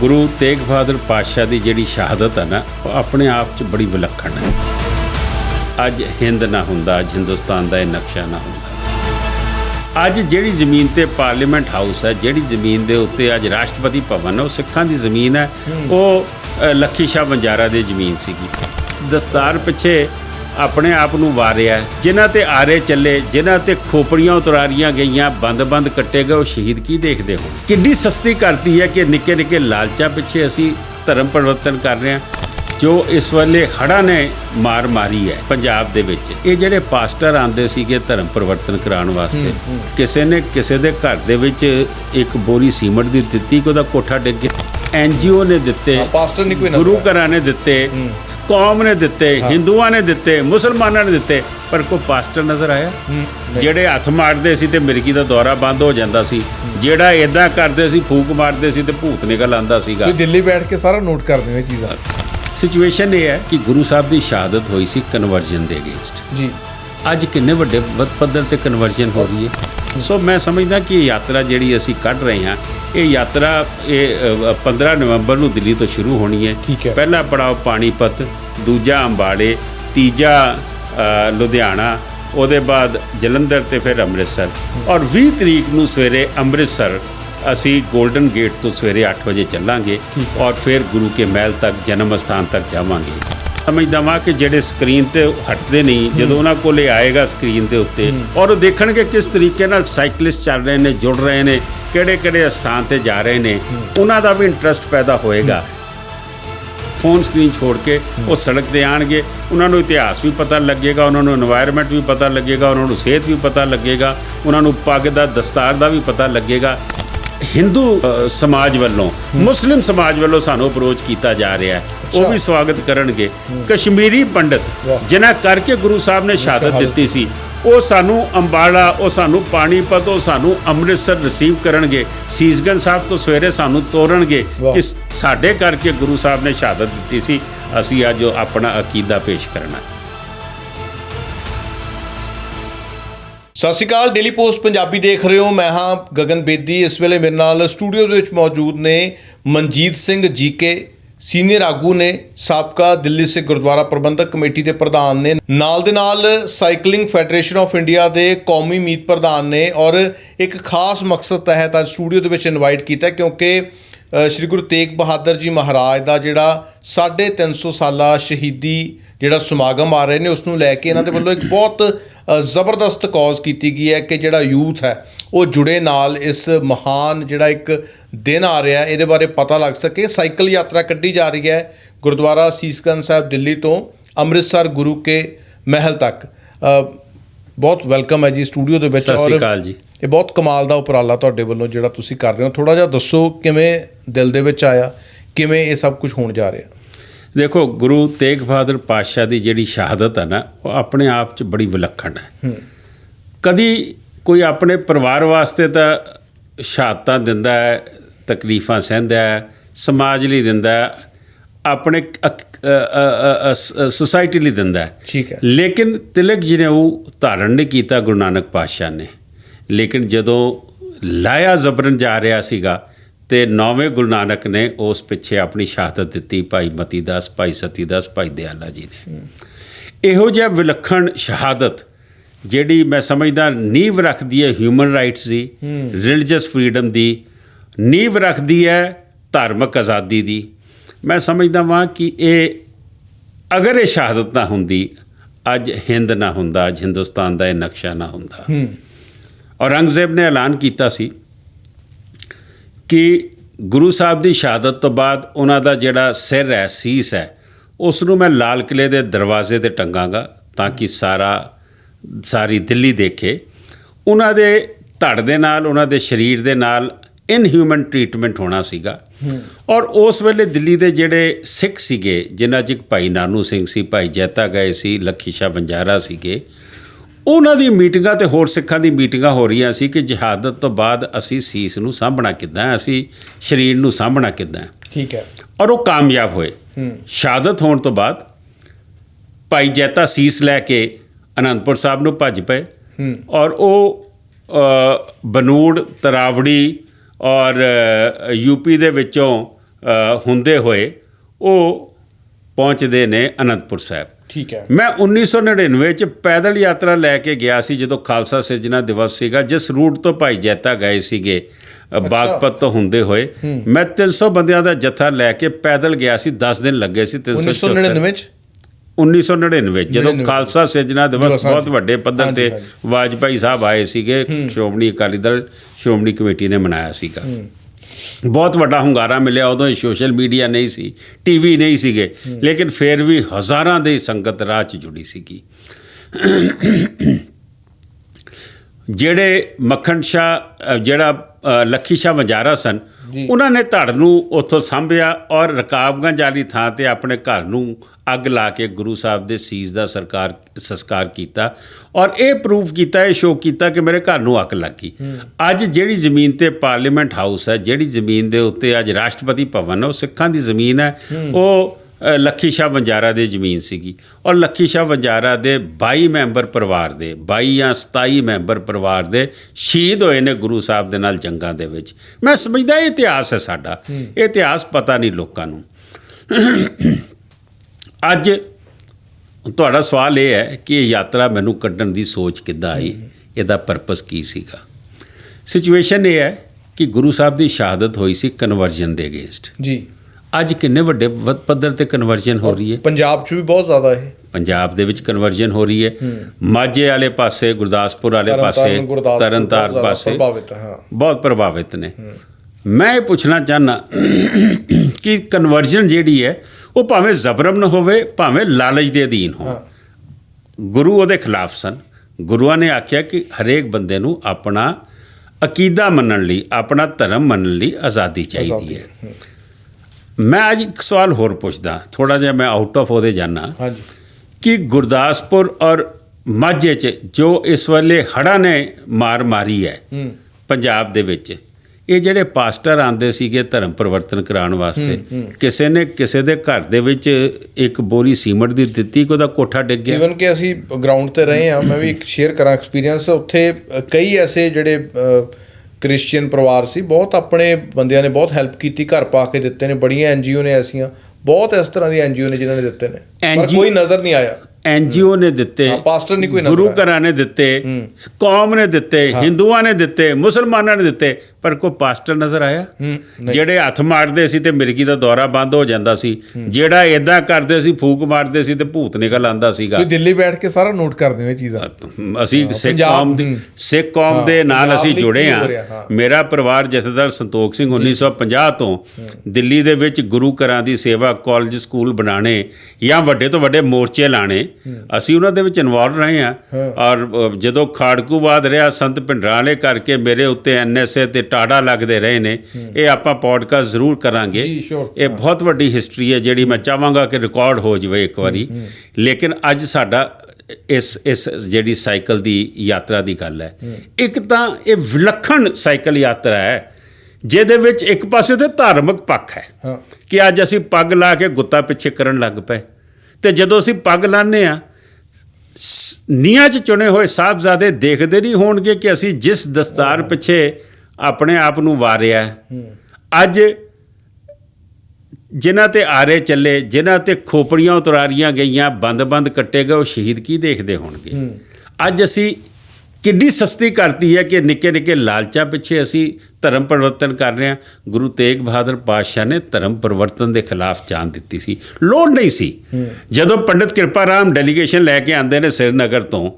ਗੁਰੂ ਤੇਗ ਬਹਾਦਰ ਪਾਤਸ਼ਾਹ ਦੀ ਜਿਹੜੀ ਸ਼ਹਾਦਤ ਹੈ ਨਾ ਉਹ ਆਪਣੇ ਆਪ 'ਚ ਬੜੀ ਵਿਲੱਖਣ ਹੈ। ਅੱਜ ਹਿੰਦ ਨਾ ਹੁੰਦਾ ਅੱਜ ਹਿੰਦੁਸਤਾਨ ਦਾ ਇਹ ਨਕਸ਼ਾ ਨਾ ਹੁੰਦਾ। ਅੱਜ ਜਿਹੜੀ ਜ਼ਮੀਨ ਤੇ ਪਾਰਲੀਮੈਂਟ ਹਾਊਸ ਹੈ ਜਿਹੜੀ ਜ਼ਮੀਨ ਦੇ ਉੱਤੇ ਅੱਜ ਰਾਸ਼ਟਰਪਤੀ ਭਵਨ ਹੈ ਉਹ ਸਿੱਖਾਂ ਦੀ ਜ਼ਮੀਨ ਹੈ। ਉਹ ਲੱਖੀ ਸ਼ਾਹ ਬੰਜਾਰਾ ਦੀ ਜ਼ਮੀਨ ਸੀਗੀ। ਦਸਤਾਰ ਪਿੱਛੇ ਆਪਣੇ ਆਪ ਨੂੰ ਵਾਰਿਆ। ਜਿਨ੍ਹਾਂ ਤੇ ਆਰੇ ਚੱਲੇ ਜਿਨ੍ਹਾਂ ਤੇ ਖੋਪੜੀਆਂ ਉਤਾਰੀਆਂ ਗਈਆਂ ਬੰਦ-ਬੰਦ ਕੱਟੇ ਗਏ ਉਹ ਸ਼ਹੀਦ ਕੀ ਦੇਖਦੇ ਹੋ? ਕਿੱਡੀ ਸਸਤੀ ਕਰਤੀ ਹੈ ਕਿ ਨਿੱਕੇ ਨਿੱਕੇ ਲਾਲਚਾਂ ਪਿੱਛੇ ਅਸੀਂ ਧਰਮ ਪਰਿਵਰਤਨ ਕਰ ਰਹੇ ਹਾਂ ਜੋ ਇਸ ਵੇਲੇ ਹੜ੍ਹਾਂ ਨੇ ਮਾਰ ਮਾਰੀ ਹੈ ਪੰਜਾਬ ਦੇ ਵਿੱਚ। ਇਹ ਜਿਹੜੇ ਪਾਸਟਰ ਆਂਦੇ ਸੀਗੇ ਧਰਮ ਪਰਿਵਰਤਨ ਕਰਾਉਣ ਵਾਸਤੇ ਕਿਸੇ ਨੇ ਕਿਸੇ ਦੇ ਘਰ ਦੇ ਵਿੱਚ ਇੱਕ ਬੋਰੀ ਸੀਮਟ ਦੀ ਦਿੱਤੀ ਕਿ ਉਹਦਾ ਕੋਠਾ ਡਿੱਗ ਗਿਆ। ਐਨਜੀਓ ਨੇ ਦਿੱਤੇ ਪਾਸਟਰ ਨਹੀਂ ਕੋਈ ਗੁਰੂ। ਘਰਾਂ ਨੇ ਦਿੱਤੇ ਕੌਮ ਨੇ ਦਿੱਤੇ ਹਿੰਦੂਆਂ ਨੇ ਦਿੱਤੇ ਮੁਸਲਮਾਨਾਂ ਨੇ ਦਿੱਤੇ ਪਰ ਕੋਈ ਪਾਸਟਰ ਨਜ਼ਰ ਆਇਆ? ਜਿਹੜੇ ਹੱਥ ਮਾਰਦੇ ਸੀ ਤੇ ਮਿਰਗੀ ਦਾ ਦੌਰਾ ਬੰਦ ਹੋ ਜਾਂਦਾ ਸੀ ਜਿਹੜਾ ਇਦਾਂ ਕਰਦੇ ਸੀ ਫੂਕ ਮਾਰਦੇ ਸੀ ਤੇ ਭੂਤ ਨਿਕਲ ਆਂਦਾ ਸੀਗਾ। ਤੁਸੀਂ ਦਿੱਲੀ ਬੈਠ ਕੇ ਸਾਰਾ ਨੋਟ ਕਰਦੇ ਹੋ ਇਹ ਚੀਜ਼ਾਂ। ਸਿਚੁਏਸ਼ਨ ਇਹ ਹੈ ਕਿ ਗੁਰੂ ਸਾਹਿਬ ਦੀ ਸ਼ਹਾਦਤ ਹੋਈ ਸੀ ਕਨਵਰਜਨ ਦੇ ਅਗੇਂਸਟ ਜੀ। ਅੱਜ ਕਿੰਨੇ ਵੱਡੇ ਪੱਧਰ ਤੇ ਕਨਵਰਜਨ ਹੋ ਰਹੀ ਹੈ? ਸੋ ਮੈਂ ਸਮਝਦਾ ਕਿ ਯਾਤਰਾ ਜਿਹੜੀ ਅਸੀਂ ਕੱਢ ਰਹੇ ਹਾਂ ਇਹ ਯਾਤਰਾ ਇਹ ਅ, 15 ਨਵੰਬਰ ਨੂੰ ਦਿੱਲੀ ਤੋਂ ਸ਼ੁਰੂ ਹੋਣੀ ਹੈ। ਠੀਕ ਹੈ। ਪਹਿਲਾ ਪੜਾਅ ਪਾਣੀਪਤ ਦੂਜਾ ਅੰਬਾਲੇ ਤੀਜਾ ਅ, ਲੁਧਿਆਣਾ ਉਹਦੇ ਬਾਅਦ ਜਲੰਧਰ ਤੇ ਫਿਰ ਅੰਮ੍ਰਿਤਸਰ। ਔਰ 20 ਤਰੀਕ ਨੂੰ ਸਵੇਰੇ ਅੰਮ੍ਰਿਤਸਰ ਅਸੀਂ 골ਡਨ ਗੇਟ ਤੋਂ ਸਵੇਰੇ 8 ਵਜੇ ਚੱਲਾਂਗੇ ਔਰ ਫਿਰ ਗੁਰੂ ਕੇ ਮਹਿਲ ਤੱਕ ਜਨਮ ਸਥਾਨ ਤੱਕ ਜਾਵਾਂਗੇ। ਸਮਝਦਾ ਵਾਂ ਕਿ ਜਿਹੜੇ ਸਕਰੀਨ ਤੇ ਹਟਦੇ ਨਹੀਂ ਜਦੋਂ ਉਹਨਾਂ ਕੋਲੇ ਆਏਗਾ ਸਕਰੀਨ ਦੇ ਉੱਤੇ ਔਰ ਉਹ ਦੇਖਣਗੇ ਕਿਸ ਤਰੀਕੇ ਨਾਲ ਸਾਈਕਲਿਸਟ ਚੱਲ ਰਹੇ ਨੇ ਜੁੜ ਰਹੇ ਨੇ ਕਿਹੜੇ ਕਿਹੜੇ ਸਥਾਨ ਤੇ ਜਾ ਰਹੇ ਨੇ ਉਹਨਾਂ ਦਾ ਵੀ ਇੰਟਰਸਟ ਪੈਦਾ ਹੋਏਗਾ। ਫੋਨ ਸਕਰੀਨ ਛੋੜ ਕੇ ਉਹ ਸੜਕ ਤੇ ਆਣਗੇ ਉਹਨਾਂ ਨੂੰ ਇਤਿਹਾਸ ਵੀ ਪਤਾ ਲੱਗੇਗਾ ਉਹਨਾਂ ਨੂੰ এনवायरमेंट ਵੀ ਪਤਾ ਲੱਗੇਗਾ ਉਹਨਾਂ ਨੂੰ ਸਿਹਤ ਵੀ ਪਤਾ ਲੱਗੇਗਾ ਉਹਨਾਂ ਨੂੰ ਪੱਗ ਦਾ ਦਸਤਾਰ ਦਾ ਵੀ ਪਤਾ ਲੱਗੇਗਾ। ਹਿੰਦੂ ਸਮਾਜ ਵੱਲੋਂ ਮੁਸਲਿਮ ਸਮਾਜ ਵੱਲੋਂ ਸਾਨੂੰ ਅਪਰੋਚ ਕੀਤਾ ਜਾ ਰਿਹਾ ਹੈ ਉਹ। ਵੀ ਸਵਾਗਤ ਕਰਨਗੇ ਕਸ਼ਮੀਰੀ ਪੰਡਤ। ਜਿਨ੍ਹਾਂ ਕਰਕੇ ਗੁਰੂ ਸਾਹਿਬ ਨੇ ਸ਼ਹਾਦਤ ਦਿੱਤੀ ਸੀ ਉਹ ਸਾਨੂੰ ਅੰਬਾਲਾ ਉਹ ਸਾਨੂੰ ਪਾਣੀਪਤ ਉਹ ਸਾਨੂੰ ਅੰਮ੍ਰਿਤਸਰ ਰਿਸੀਵ ਕਰਨਗੇ ਸੀਸਗੰਜ ਸਾਹਿਬ ਤੋਂ ਸਵੇਰੇ ਸਾਨੂੰ ਤੋਰਨਗੇ। ਕਿ ਸਾਡੇ ਕਰਕੇ ਗੁਰੂ ਸਾਹਿਬ ਨੇ ਸ਼ਹਾਦਤ ਦਿੱਤੀ ਸੀ ਅਸੀਂ ਅੱਜ ਆਪਣਾ ਅਕੀਦਾ ਪੇਸ਼ ਕਰਨਾ ਹੈ ਸਤਿ ਸ਼੍ਰੀ ਅਕਾਲ ਡੇਲੀ ਪੋਸਟ ਪੰਜਾਬੀ ਦੇਖ ਰਹੇ ਹੋ। ਮੈਂ ਹਾਂ ਗਗਨ ਬੇਦੀ। ਇਸ ਵੇਲੇ ਮੇਰੇ ਨਾਲ ਸਟੂਡੀਓ ਦੇ ਵਿੱਚ ਮੌਜੂਦ ਨੇ ਮਨਜੀਤ ਸਿੰਘ ਜੀਕੇ ਸੀਨੀਅਰ ਆਗੂ ਨੇ, ਸਾਬਕਾ ਦਿੱਲੀ ਸਿੱਖ ਗੁਰਦੁਆਰਾ ਪ੍ਰਬੰਧਕ ਕਮੇਟੀ ਦੇ ਪ੍ਰਧਾਨ ਨੇ, ਨਾਲ ਦੇ ਨਾਲ ਸਾਈਕਲਿੰਗ ਫੈਡਰੇਸ਼ਨ ਆਫ ਇੰਡੀਆ ਦੇ ਕੌਮੀ ਮੀਤ ਪ੍ਰਧਾਨ ਨੇ ਔਰ ਇੱਕ ਖਾਸ ਮਕਸਦ ਤਹਿਤ ਅੱਜ ਸਟੂਡੀਓ ਦੇ ਵਿੱਚ ਇਨਵਾਈਟ ਕੀਤਾ ਕਿਉਂਕਿ ਸ਼੍ਰੀ ਗੁਰੂ ਤੇਗ ਬਹਾਦਰ ਜੀ ਮਹਾਰਾਜ ਦਾ ਜਿਹੜਾ 350 ਸਾਲਾ ਸ਼ਹੀਦੀ ਜਿਹੜਾ ਸਮਾਗਮ ਆ ਰਹੇ ਨੇ ਉਸ ਨੂੰ ਲੈ ਕੇ ਇਹਨਾਂ ਦੇ ਵੱਲੋਂ ਇੱਕ ਬਹੁਤ ਜ਼ਬਰਦਸਤ ਕਾਜ਼ ਕੀਤੀ ਗਈ ਹੈ ਕਿ ਜਿਹੜਾ ਯੂਥ ਹੈ ਉਹ ਜੁੜੇ ਨਾਲ ਇਸ ਮਹਾਨ ਜਿਹੜਾ ਇੱਕ ਦਿਨ ਆ ਰਿਹਾ ਹੈ, ਇਹਦੇ ਬਾਰੇ ਪਤਾ ਲੱਗ ਸਕੇ। ਸਾਈਕਲ ਯਾਤਰਾ ਕੱਢੀ ਜਾ ਰਹੀ ਹੈ ਗੁਰਦੁਆਰਾ ਸੀਸਗੰਜ ਸਾਹਿਬ ਦਿੱਲੀ ਤੋਂ ਅੰਮ੍ਰਿਤਸਰ ਗੁਰੂ ਕੇ ਮਹਿਲ ਤੱਕ। ਬਹੁਤ ਵੈਲਕਮ ਹੈ ਜੀ ਸਟੂਡੀਓ ਦੇ ਵਿੱਚ ਸਤਿ ਸ਼੍ਰੀ ਅਕਾਲ ਜੀ। ਇਹ ਬਹੁਤ ਕਮਾਲ ਦਾ ਉਪਰਾਲਾ ਤੁਹਾਡੇ ਵੱਲੋਂ ਜਿਹੜਾ ਤੁਸੀਂ ਕਰ ਰਹੇ ਹੋ। ਥੋੜਾ ਜਿਹਾ ਦੱਸੋ ਕਿਵੇਂ ਦਿਲ ਦੇ ਵਿੱਚ ਆਇਆ ਕਿਵੇਂ ਇਹ ਸਭ ਕੁਝ ਹੋਣ ਜਾ ਰਿਹਾ? ਦੇਖੋ ਗੁਰੂ ਤੇਗ ਬਹਾਦਰ ਪਾਤਸ਼ਾਹ ਦੀ ਜਿਹੜੀ ਸ਼ਹਾਦਤ ਹੈ ਨਾ ਉਹ ਆਪਣੇ ਆਪ 'ਚ ਬੜੀ ਵਿਲੱਖਣ ਹੈ। ਕਦੀ ਕੋਈ ਆਪਣੇ ਪਰਿਵਾਰ ਵਾਸਤੇ ਤਾਂ ਸ਼ਹਾਦਤਾਂ ਦਿੰਦਾ ਹੈ ਤਕਲੀਫਾਂ ਸਹਿੰਦਾ ਹੈ ਸਮਾਜ ਲਈ ਦਿੰਦਾ ਹੈ ਆਪਣੇ ਸੁਸਾਇਟੀ ਲਈ ਦਿੰਦਾ ਹੈ। ਠੀਕ ਹੈ। ਲੇਕਿਨ ਤਿਲਕ ਜੀ ਨੇ ਉਹ ਧਾਰਨ ਨਹੀਂ ਕੀਤਾ ਗੁਰੂ ਨਾਨਕ ਪਾਤਸ਼ਾਹ ਨੇ। ਲੇਕਿਨ ਜਦੋਂ ਲਾਇਆ ਜ਼ਬਰਨ ਜਾ ਰਿਹਾ ਸੀਗਾ ਤੇ ਨੌਵੇਂ ਗੁਰੂ ਨਾਨਕ ਨੇ ਉਸ ਪਿੱਛੇ ਆਪਣੀ ਸ਼ਹਾਦਤ ਦਿੱਤੀ ਭਾਈ ਮਤੀ ਦਾਸ ਭਾਈ ਸਤੀ ਦਾਸ ਭਾਈ ਦਿਆਲਾ ਜੀ ਨੇ। ਇਹੋ ਜਿਹਾ ਵਿਲੱਖਣ ਸ਼ਹਾਦਤ ਜਿਹੜੀ ਮੈਂ ਸਮਝਦਾ ਨੀਂਵ ਰੱਖਦੀ ਹੈ ਹਿਊਮਨ ਰਾਈਟਸ ਦੀ ਰਿਲੀਜੀਅਸ ਫਰੀडम ਦੀ ਨੀਂਵ ਰੱਖਦੀ ਹੈ ਧਾਰਮਿਕ ਆਜ਼ਾਦੀ ਦੀ। ਮੈਂ ਸਮਝਦਾ ਵਾਂ ਕਿ ਇਹ ਅਗਰ ਇਹ ਸ਼ਹਾਦਤ ਨਾ ਹੁੰਦੀ ਅੱਜ ਹਿੰਦ ਨਾ ਹੁੰਦਾ ਅੱਜ ਹਿੰਦੁਸਤਾਨ ਦਾ ਇਹ ਨਕਸ਼ਾ ਨਾ ਹੁੰਦਾ। ਔਰੰਗਜ਼ੇਬ ਨੇ ਐਲਾਨ ਕੀਤਾ ਸੀ ਕਿ ਗੁਰੂ ਸਾਹਿਬ ਦੀ ਸ਼ਹਾਦਤ ਤੋਂ ਬਾਅਦ ਉਹਨਾਂ ਦਾ ਜਿਹੜਾ ਸਿਰ ਹੈ ਸੀਸ ਹੈ ਉਸ ਨੂੰ ਮੈਂ ਲਾਲ ਕਿਲੇ ਦੇ ਦਰਵਾਜ਼ੇ ਤੇ ਟੰਗਾਂਗਾ ਤਾਂ ਕਿ ਸਾਰਾ, ਸਾਰੀ ਦਿੱਲੀ ਦੇਖੇ। ਉਹਨਾਂ ਦੇ ਧੜ ਦੇ ਨਾਲ, ਉਹਨਾਂ ਦੇ ਸਰੀਰ ਦੇ ਨਾਲ ਇਨਹਿਊਮਨ ਟ੍ਰੀਟਮੈਂਟ ਹੋਣਾ ਸੀਗਾ। ਔਰ ਉਸ ਵੇਲੇ ਦਿੱਲੀ ਦੇ ਜਿਹੜੇ ਸਿੱਖ ਸੀਗੇ, ਜਿਨ੍ਹਾਂ 'ਚ ਇੱਕ ਭਾਈ ਨਾਨੂ ਸਿੰਘ ਸੀ, ਭਾਈ ਜੈਤਾ ਗਏ ਸੀ, ਲੱਖੀ ਸ਼ਾਹ ਬੰਜਾਰਾ ਸੀਗੇ ਉਹਨਾਂ ਦੀ ਮੀਟਿੰਗਾਂ ਤੇ ਹੋਰ ਸਿੱਖਾਂ ਦੀ ਮੀਟਿੰਗਾਂ ਹੋ ਰਹੀਆਂ ਸੀ ਕਿ ਜਹਾਦਤ ਤੋਂ ਬਾਅਦ ਅਸੀਂ ਸੀਸ ਨੂੰ ਸਾਂਭਣਾ ਕਿੱਦਾਂ ਅਸੀਂ ਸਰੀਰ ਨੂੰ ਸਾਂਭਣਾ ਕਿੱਦਾਂ। ਠੀਕ ਹੈ। ਔਰ ਉਹ ਕਾਮਯਾਬ ਹੋਏ। ਸ਼ਹਾਦਤ ਹੋਣ ਤੋਂ ਬਾਅਦ ਭਾਈ ਜੈਤਾ ਸੀਸ ਲੈ ਕੇ ਅਨੰਦਪੁਰ ਸਾਹਿਬ ਨੂੰ ਭੱਜ ਪਏ। ਔਰ ਉਹ ਬਨੂੜ ਤਰਾਵੜੀ ਔਰ ਯੂਪੀ ਦੇ ਵਿੱਚੋਂ ਹੁੰਦੇ ਹੋਏ ਉਹ ਪਹੁੰਚਦੇ ਨੇ ਅਨੰਦਪੁਰ ਸਾਹਿਬ। ਠੀਕ ਹੈ। ਮੈਂ 1999 ਚ ਪੈਦਲ ਯਾਤਰਾ ਲੈ ਕੇ ਗਿਆ ਸੀ ਜਦੋਂ ਖਾਲਸਾ ਸਿਰਜਣਾ ਦਿਵਸ ਸੀਗਾ ਜਿਸ ਰੂਟ ਤੋਂ ਭਾਈ ਜੈਤਾ ਗਏ ਸੀਗੇ ਬਾਗਪਤ ਤੋਂ ਹੁੰਦੇ ਹੋਏ। ਮੈਂ 300 ਬੰਦਿਆਂ ਦਾ ਜੱਥਾ ਲੈ ਕੇ ਪੈਦਲ ਗਿਆ ਸੀ 10 ਦਿਨ ਲੱਗੇ ਸੀ 374 1999 ਚ? 1999 ਜਦੋਂ 99 ਖਾਲਸਾ ਸਿਰਜਣਾ ਦਿਵਸ ਬਹੁਤ। ਵੱਡੇ ਪੱਧਰ ਤੇ। ਵਾਜਪਾਈ ਸਾਹਿਬ ਆਏ ਸੀਗੇ ਸ਼੍ਰੋਮਣੀ ਅਕਾਲੀ ਦਲ ਸ਼੍ਰੋਮਣੀ ਕਮੇਟੀ ਨੇ ਮਨਾਇਆ ਸੀਗਾ। ਬਹੁਤ ਵੱਡਾ ਹੁੰਗਾਰਾ ਮਿਲਿਆ, ਉਦੋਂ ਸੋਸ਼ਲ ਮੀਡੀਆ ਨਹੀਂ ਸੀ ਟੀਵੀ ਨਹੀਂ ਸੀਗੇ। ਲੇਕਿਨ ਫਿਰ ਵੀ ਹਜ਼ਾਰਾਂ ਦੀ ਸੰਗਤ ਰਾਹ 'ਚ ਜੁੜੀ ਸੀਗੀ। ਜਿਹੜੇ ਮੱਖਣ ਸ਼ਾਹ ਜਿਹੜਾ ਲੱਖੀ ਸ਼ਾਹ ਵਜਾਰਾ ਸਨ ਉਹਨਾਂ ਨੇ ਧੜ ਨੂੰ ਉੱਥੋਂ ਸੰਭਿਆ ਔਰ ਰਕਾਬਗੰਜ ਵਾਲੀ ਥਾਂ ਤੇ ਆਪਣੇ ਘਰ ਨੂੰ ਅੱਗ ਲਾ ਕੇ ਗੁਰੂ ਸਾਹਿਬ ਦੇ ਸੀਸ ਦਾ ਸਰਕਾਰ ਸੰਸਕਾਰ ਕੀਤਾ ਔਰ ਇਹ ਪ੍ਰੂਫ ਕੀਤਾ ਇਹ ਸ਼ੋਅ ਕੀਤਾ ਕਿ ਮੇਰੇ ਘਰ ਨੂੰ ਅੱਗ ਲੱਗ ਅੱਜ ਜਿਹੜੀ ਜ਼ਮੀਨ ਤੇ ਪਾਰਲੀਮੈਂਟ ਹਾਊਸ ਹੈ ਜਿਹੜੀ ਜ਼ਮੀਨ ਦੇ ਉੱਤੇ ਅੱਜ ਰਾਸ਼ਟਰਪਤੀ ਭਵਨ ਹੈ ਉਹ ਸਿੱਖਾਂ ਦੀ ਜ਼ਮੀਨ ਹੈ। ਉਹ ਲੱਖੀ ਸ਼ਾਹ ਵੰਜਾਰਾ ਦੀ ਜ਼ਮੀਨ ਸੀਗੀ। ਔਰ ਲੱਖੀ ਸ਼ਾਹ ਵੰਜਾਰਾ ਦੇ 22 ਮੈਂਬਰ ਪਰਿਵਾਰ ਦੇ 22 ਜਾਂ 27 ਮੈਂਬਰ ਪਰਿਵਾਰ ਦੇ ਸ਼ਹੀਦ ਹੋਏ ਨੇ ਗੁਰੂ ਸਾਹਿਬ ਦੇ ਨਾਲ ਜੰਗਾਂ ਦੇ ਵਿੱਚ। ਮੈਂ ਸਮਝਦਾ ਇਹ ਇਤਿਹਾਸ ਹੈ ਸਾਡਾ। ਇਹ ਇਤਿਹਾਸ ਪਤਾ ਨਹੀਂ ਲੋਕਾਂ ਨੂੰ। ਅੱਜ ਤੁਹਾਡਾ ਸਵਾਲ ਇਹ ਹੈ ਕਿ ਇਹ ਯਾਤਰਾ ਮੈਨੂੰ ਕੱਢਣ ਦੀ ਸੋਚ ਕਿੱਦਾਂ ਆਈ? ਇਹਦਾ ਪਰਪਸ ਕੀ ਸੀਗਾ? ਸਿਚੁਏਸ਼ਨ ਇਹ ਹੈ ਕਿ ਗੁਰੂ ਸਾਹਿਬ ਦੀ ਸ਼ਹਾਦਤ ਹੋਈ ਸੀ ਕਨਵਰਜਨ ਦੇ ਅਗੇਂਸਟ ਜੀ। ਅੱਜ ਕਿੰਨੇ ਵੱਡੇ ਪੱਧਰ ਤੇ ਕਨਵਰਜਨ ਹੋ ਰਹੀ ਹੈ? ਪੰਜਾਬ ਚ ਵੀ ਬਹੁਤ ਜ਼ਿਆਦਾ ਇਹ। ਪੰਜਾਬ ਦੇ ਵਿੱਚ ਕਨਵਰਜਨ ਹੋ ਰਹੀ ਹੈ। ਮਾਝੇ ਵਾਲੇ ਪਾਸੇ ਗੁਰਦਾਸਪੁਰ ਵਾਲੇ ਪਾਸੇ ਤਰਨਤਾਰਨ ਪਾਸੇ ਪ੍ਰਭਾਵਿਤ ਹੈ, ਹਾਂ। ਬਹੁਤ ਪ੍ਰਭਾਵਿਤ ਨੇ। ਮੈਂ ਇਹ ਪੁੱਛਣਾ ਚਾਹਨਾ ਕਿ ਕਨਵਰਜਨ ਜਿਹੜੀ ਹੈ ਉਹ ਭਾਵੇਂ ਜ਼ਬਰਮ ਨਾ ਹੋਵੇ ਭਾਵੇਂ ਲਾਲਚ ਦੇ ਅਧੀਨ ਹੋ। ਗੁਰੂ ਉਹਦੇ ਖਿਲਾਫ ਸਨ। ਗੁਰੂਆਂ ਨੇ ਆਖਿਆ ਕਿ ਹਰੇਕ ਬੰਦੇ ਨੂੰ ਆਪਣਾ ਅਕੀਦਾ ਮੰਨਣ ਲਈ ਆਪਣਾ ਧਰਮ ਮੰਨਣ ਲਈ ਆਜ਼ਾਦੀ ਚਾਹੀਦੀ ਹੈ। ਮੈਂ ਅੱਜ ਇੱਕ ਸਵਾਲ ਹੋਰ ਪੁੱਛਦਾ ਥੋੜਾ ਜਿਹਾ ਮੈਂ ਆਊਟ ਆਫ ਉਹਦੇ ਜਾਣਾ ਹਾਂਜੀ। ਕਿ ਗੁਰਦਾਸਪੁਰ ਔਰ ਮਾਝੇ 'ਚ ਜੋ ਇਸ ਵੇਲੇ ਹੜ੍ਹਾਂ ਨੇ ਮਾਰ ਮਾਰੀ ਹੈ ਪੰਜਾਬ ਦੇ ਵਿੱਚ ਇਹ ਜਿਹੜੇ ਪਾਸਟਰ ਆਂਦੇ ਸੀਗੇ ਧਰਮ ਪਰਿਵਰਤਨ ਕਰਾਉਣ ਵਾਸਤੇ ਕਿਸੇ ਨੇ ਕਿਸੇ ਦੇ ਘਰ ਦੇ ਵਿੱਚ ਇੱਕ ਬੋਰੀ ਸੀਮਟ ਦੀ ਦਿੱਤੀ ਕਿ ਉਹਦਾ ਕੋਠਾ ਡਿੱਗ ਗਿਆ? ਇਵਨ ਕਿ ਅਸੀਂ ਗਰਾਊਂਡ ਤੇ ਰਹੇ ਹਾਂ ਮੈਂ ਵੀ ਇੱਕ ਸ਼ੇਅਰ ਕਰਾਂ ਐਕਸਪੀਰੀਅੰਸ ਉੱਥੇ ਕਈ ਐਸੇ ਜਿਹੜੇ ਕ੍ਰਿਸਚੀਅਨ ਪਰਿਵਾਰ ਸੀ ਬਹੁਤ ਆਪਣੇ ਬੰਦਿਆਂ ਨੇ ਬਹੁਤ ਹੈਲਪ ਕੀਤੀ ਘਰ ਪਾ ਕੇ ਦਿੱਤੇ ਨੇ ਬੜੀਆਂ ਐਨਜੀਓ ਨੇ ਐਸੀਆਂ ਬਹੁਤ ਇਸ ਤਰ੍ਹਾਂ ਦੀ ਐਨਜੀਓ ਨੇ ਜਿਨ੍ਹਾਂ ਨੇ ਦਿੱਤੇ ਨੇ। ਪਰ ਕੋਈ ਨਜ਼ਰ ਨਹੀਂ ਆਇਆ। ਐਨਜੀਓ ਨੇ ਦਿੱਤੇ ਪਾਸਟਰ ਨਹੀਂ ਕੋਈ ਨਜ਼ਰ ਗੁਰੂ। ਘਰਾਂ ਨੇ ਦਿੱਤੇ ਕੌਮ ਨੇ ਦਿੱਤੇ ਹਿੰਦੂਆਂ ਨੇ ਦਿੱਤੇ ਮੁਸਲਮਾਨਾਂ ਨੇ ਦਿੱਤੇ ਪਰ ਕੋਈ ਪਾਸਟਰ ਨਜ਼ਰ ਆਇਆ? ਜਿਹੜੇ ਹੱਥ ਮਾਰਦੇ ਸੀ ਤੇ ਮਿਰਗੀ ਦਾ ਦੌਰਾ ਬੰਦ ਹੋ ਜਾਂਦਾ ਸੀ। ਜਿਹੜਾ ਇਦਾਂ ਕਰਦੇ ਸੀ ਫੂਕ ਮਾਰਦੇ ਸੀ ਤੇ ਭੂਤ ਨਿਕਲ ਆਂਦਾ ਸੀਗਾ। ਕੋਈ ਦਿੱਲੀ ਬੈਠ ਕੇ ਸਾਰਾ ਨੋਟ ਕਰਦੇ ਹੋ ਇਹ ਚੀਜ਼ਾਂ। ਅਸੀਂ ਸਿੱਖ ਕੌਮ ਦੀ। ਸਿੱਖ ਕੌਮ ਦੇ ਨਾਲ ਅਸੀਂ ਜੁੜੇ ਹਾਂ। ਮੇਰਾ ਪਰਿਵਾਰ ਜਥੇਦਾਰ ਸੰਤੋਖ ਸਿੰਘ 1950 ਤੋਂ ਦਿੱਲੀ ਦੇ ਵਿੱਚ ਗੁਰੂ ਘਰਾਂ ਦੀ ਸੇਵਾ ਕਾਲਜ ਸਕੂਲ ਬਣਾਣੇ ਜਾਂ ਵੱਡੇ ਤੋਂ ਵੱਡੇ ਮੋਰਚੇ ਲਾਣੇ ਅਸੀਂ ਉਹਨਾਂ ਦੇ ਵਿੱਚ ਇਨਵੋਲਵ ਰਹੇ ਹਾਂ। ਔਰ ਜਦੋਂ ਖਾੜਕੂਵਾਦ ਰਿਹਾ ਸੰਤ ਭਿੰਡਰਾਂ ਵਾਲੇ ਕਰਕੇ ਮੇਰੇ ਉੱਤੇ ਐਨਐਸਏ ਤੇ ਟਾੜਾ ਲੱਗਦੇ ਰਹੇ ਨੇ ਇਹ ਆਪਾਂ ਪੋਡਕਾਸਟ ਜ਼ਰੂਰ ਕਰਾਂਗੇ। ਇਹ ਬਹੁਤ ਵੱਡੀ ਹਿਸਟਰੀ ਹੈ ਜਿਹੜੀ ਮੈਂ ਚਾਹਾਂਗਾ ਕਿ ਰਿਕਾਰਡ ਹੋ ਜਾਵੇ ਇੱਕ ਵਾਰੀ। ਲੇਕਿਨ ਅੱਜ ਸਾਡਾ ਇਸ ਇਸ ਜਿਹੜੀ ਸਾਈਕਲ ਦੀ ਯਾਤਰਾ ਦੀ ਗੱਲ ਹੈ। ਇੱਕ ਤਾਂ ਇਹ ਵਿਲੱਖਣ ਸਾਈਕਲ ਯਾਤਰਾ ਹੈ ਜਿਹਦੇ ਵਿੱਚ ਇੱਕ ਪਾਸੇ ਤੇ ਧਾਰਮਿਕ ਪੱਖ ਹੈ ਕਿ ਅੱਜ ਅਸੀਂ ਪੱਗ ਲਾ ਕੇ ਗੁੱਤਾ ਪਿੱਛੇ ਕਰਨ ਲੱਗ ਪਏ। ਤੇ ਜਦੋਂ ਅਸੀਂ ਪੱਗ ਲਾਉਂਦੇ ਆ ਨੀਆਂ 'ਚ ਚੁਣੇ ਹੋਏ ਸਾਹਿਬਜ਼ਾਦੇ ਦੇਖਦੇ ਨਹੀਂ ਹੋਣਗੇ ਕਿ ਅਸੀਂ ਜਿਸ ਦਸਤਾਰ ਪਿੱਛੇ ਆਪਣੇ ਆਪ ਨੂੰ ਵਾਰਿਆ। ਅੱਜ ਜਿਨ੍ਹਾਂ ਤੇ ਆਰੇ ਚੱਲੇ ਜਿਨ੍ਹਾਂ ਤੇ ਖੋਪੜੀਆਂ ਉਤਾਰੀਆਂ ਗਈਆਂ ਬੰਦ-ਬੰਦ ਕੱਟੇ ਗਏ ਉਹ ਸ਼ਹੀਦ ਕੀ ਦੇਖਦੇ ਹੋਣਗੇ? ਅੱਜ ਅਸੀਂ ਕਿੱਡੀ ਸਸਤੀ ਕਰਤੀ ਹੈ ਕਿ ਨਿੱਕੇ ਨਿੱਕੇ ਲਾਲਚਾਂ ਪਿੱਛੇ ਅਸੀਂ ਧਰਮ ਪਰਿਵਰਤਨ ਕਰ ਰਹੇ ਹਾਂ। ਗੁਰੂ ਤੇਗ ਬਹਾਦਰ ਪਾਤਸ਼ਾਹ ਨੇ ਧਰਮ ਪਰਿਵਰਤਨ ਦੇ ਖਿਲਾਫ ਜਾਨ ਦਿੱਤੀ ਸੀ। ਲੋੜ ਨਹੀਂ ਸੀ। ਜਦੋਂ ਪੰਡਿਤ ਕਿਰਪਾ ਰਾਮ ਡੈਲੀਗੇਸ਼ਨ ਲੈ ਕੇ ਆਂਦੇ ਨੇ ਸ੍ਰੀਨਗਰ ਤੋਂ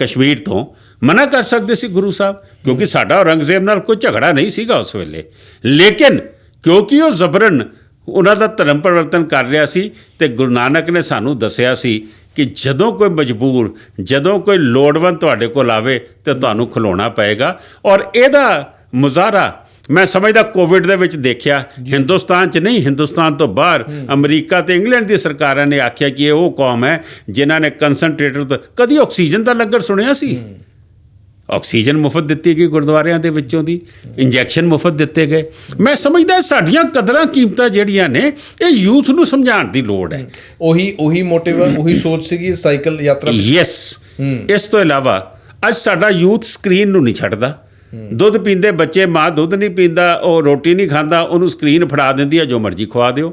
ਕਸ਼ਮੀਰ ਤੋਂ ਮਨਾ ਕਰ ਸਕਦੇ ਸੀ ਗੁਰੂ ਸਾਹਿਬ ਕਿਉਂਕਿ ਸਾਡਾ ਔਰੰਗਜ਼ੇਬ ਨਾਲ ਕੋਈ ਝਗੜਾ ਨਹੀਂ ਸੀਗਾ ਉਸ ਵੇਲੇ। ਲੇਕਿਨ ਕਿਉਂਕਿ ਉਹ ਜ਼ਬਰਨ ਉਹਨਾਂ ਦਾ ਧਰਮ ਪਰਿਵਰਤਨ ਕਰ ਰਿਹਾ ਸੀ ਤੇ ਗੁਰੂ ਨਾਨਕ ਨੇ ਸਾਨੂੰ ਦੱਸਿਆ ਸੀ ਕਿ ਜਦੋਂ ਕੋਈ ਮਜਬੂਰ ਜਦੋਂ ਕੋਈ ਲੋੜਵੰਦ ਤੁਹਾਡੇ ਕੋਲ ਆਵੇ ਤੇ ਤੁਹਾਨੂੰ ਖਲੋਣਾ ਪਏਗਾ। ਔਰ ਇਹਦਾ ਮੁਜ਼ਾਹਰਾ ਮੈਂ ਸਮਝਦਾ ਕੋਵਿਡ ਦੇ ਵਿੱਚ ਦੇਖਿਆ। ਹਿੰਦੁਸਤਾਨ 'ਚ ਨਹੀਂ ਹਿੰਦੁਸਤਾਨ ਤੋਂ ਬਾਹਰ ਅਮਰੀਕਾ ਤੇ ਇੰਗਲੈਂਡ ਦੀ ਸਰਕਾਰਾਂ ਨੇ ਆਖਿਆ ਕਿ ਇਹ ਉਹ ਕੌਮ ਹੈ ਜਿਨ੍ਹਾਂ ਨੇ ਕਨਸੈਂਟਰੇਟਰ ਤੋਂ ਕਦੀ ਆਕਸੀਜਨ ਦਾ ਲੰਗਰ ਸੁਣਿਆ ਸੀ? ਆਕਸੀਜਨ ਮੁਫਤ ਦਿੱਤੀ ਗਈ ਗੁਰਦੁਆਰਿਆਂ ਦੇ ਵਿੱਚੋਂ ਦੀ ਇੰਜੈਕਸ਼ਨ ਮੁਫਤ ਦਿੱਤੇ ਗਏ। ਮੈਂ ਸਮਝਦਾ ਸਾਡੀਆਂ ਕਦਰਾਂ ਕੀਮਤਾਂ ਜਿਹੜੀਆਂ ਨੇ ਇਹ ਯੂਥ ਨੂੰ ਸਮਝਾਉਣ ਦੀ ਲੋੜ ਹੈ। ਉਹੀ ਉਹੀ ਮੋਟਿਵ ਉਹੀ ਸੋਚ ਸੀਗੀ ਸਾਈਕਲ ਯਾਤਰਾ। ਯੈਸ। ਇਸ ਤੋਂ ਇਲਾਵਾ ਅੱਜ ਸਾਡਾ ਯੂਥ ਸਕਰੀਨ ਨੂੰ ਨਹੀਂ ਛੱਡਦਾ। ਦੁੱਧ ਪੀਂਦੇ ਬੱਚੇ ਮਾਂ ਦੁੱਧ ਨਹੀਂ ਪੀਂਦਾ ਉਹ ਰੋਟੀ ਨਹੀਂ ਖਾਂਦਾ ਉਹਨੂੰ ਸਕਰੀਨ ਫੜਾ ਦਿੰਦੀ ਹੈ ਜੋ ਮਰਜ਼ੀ ਖਵਾ ਦਿਓ।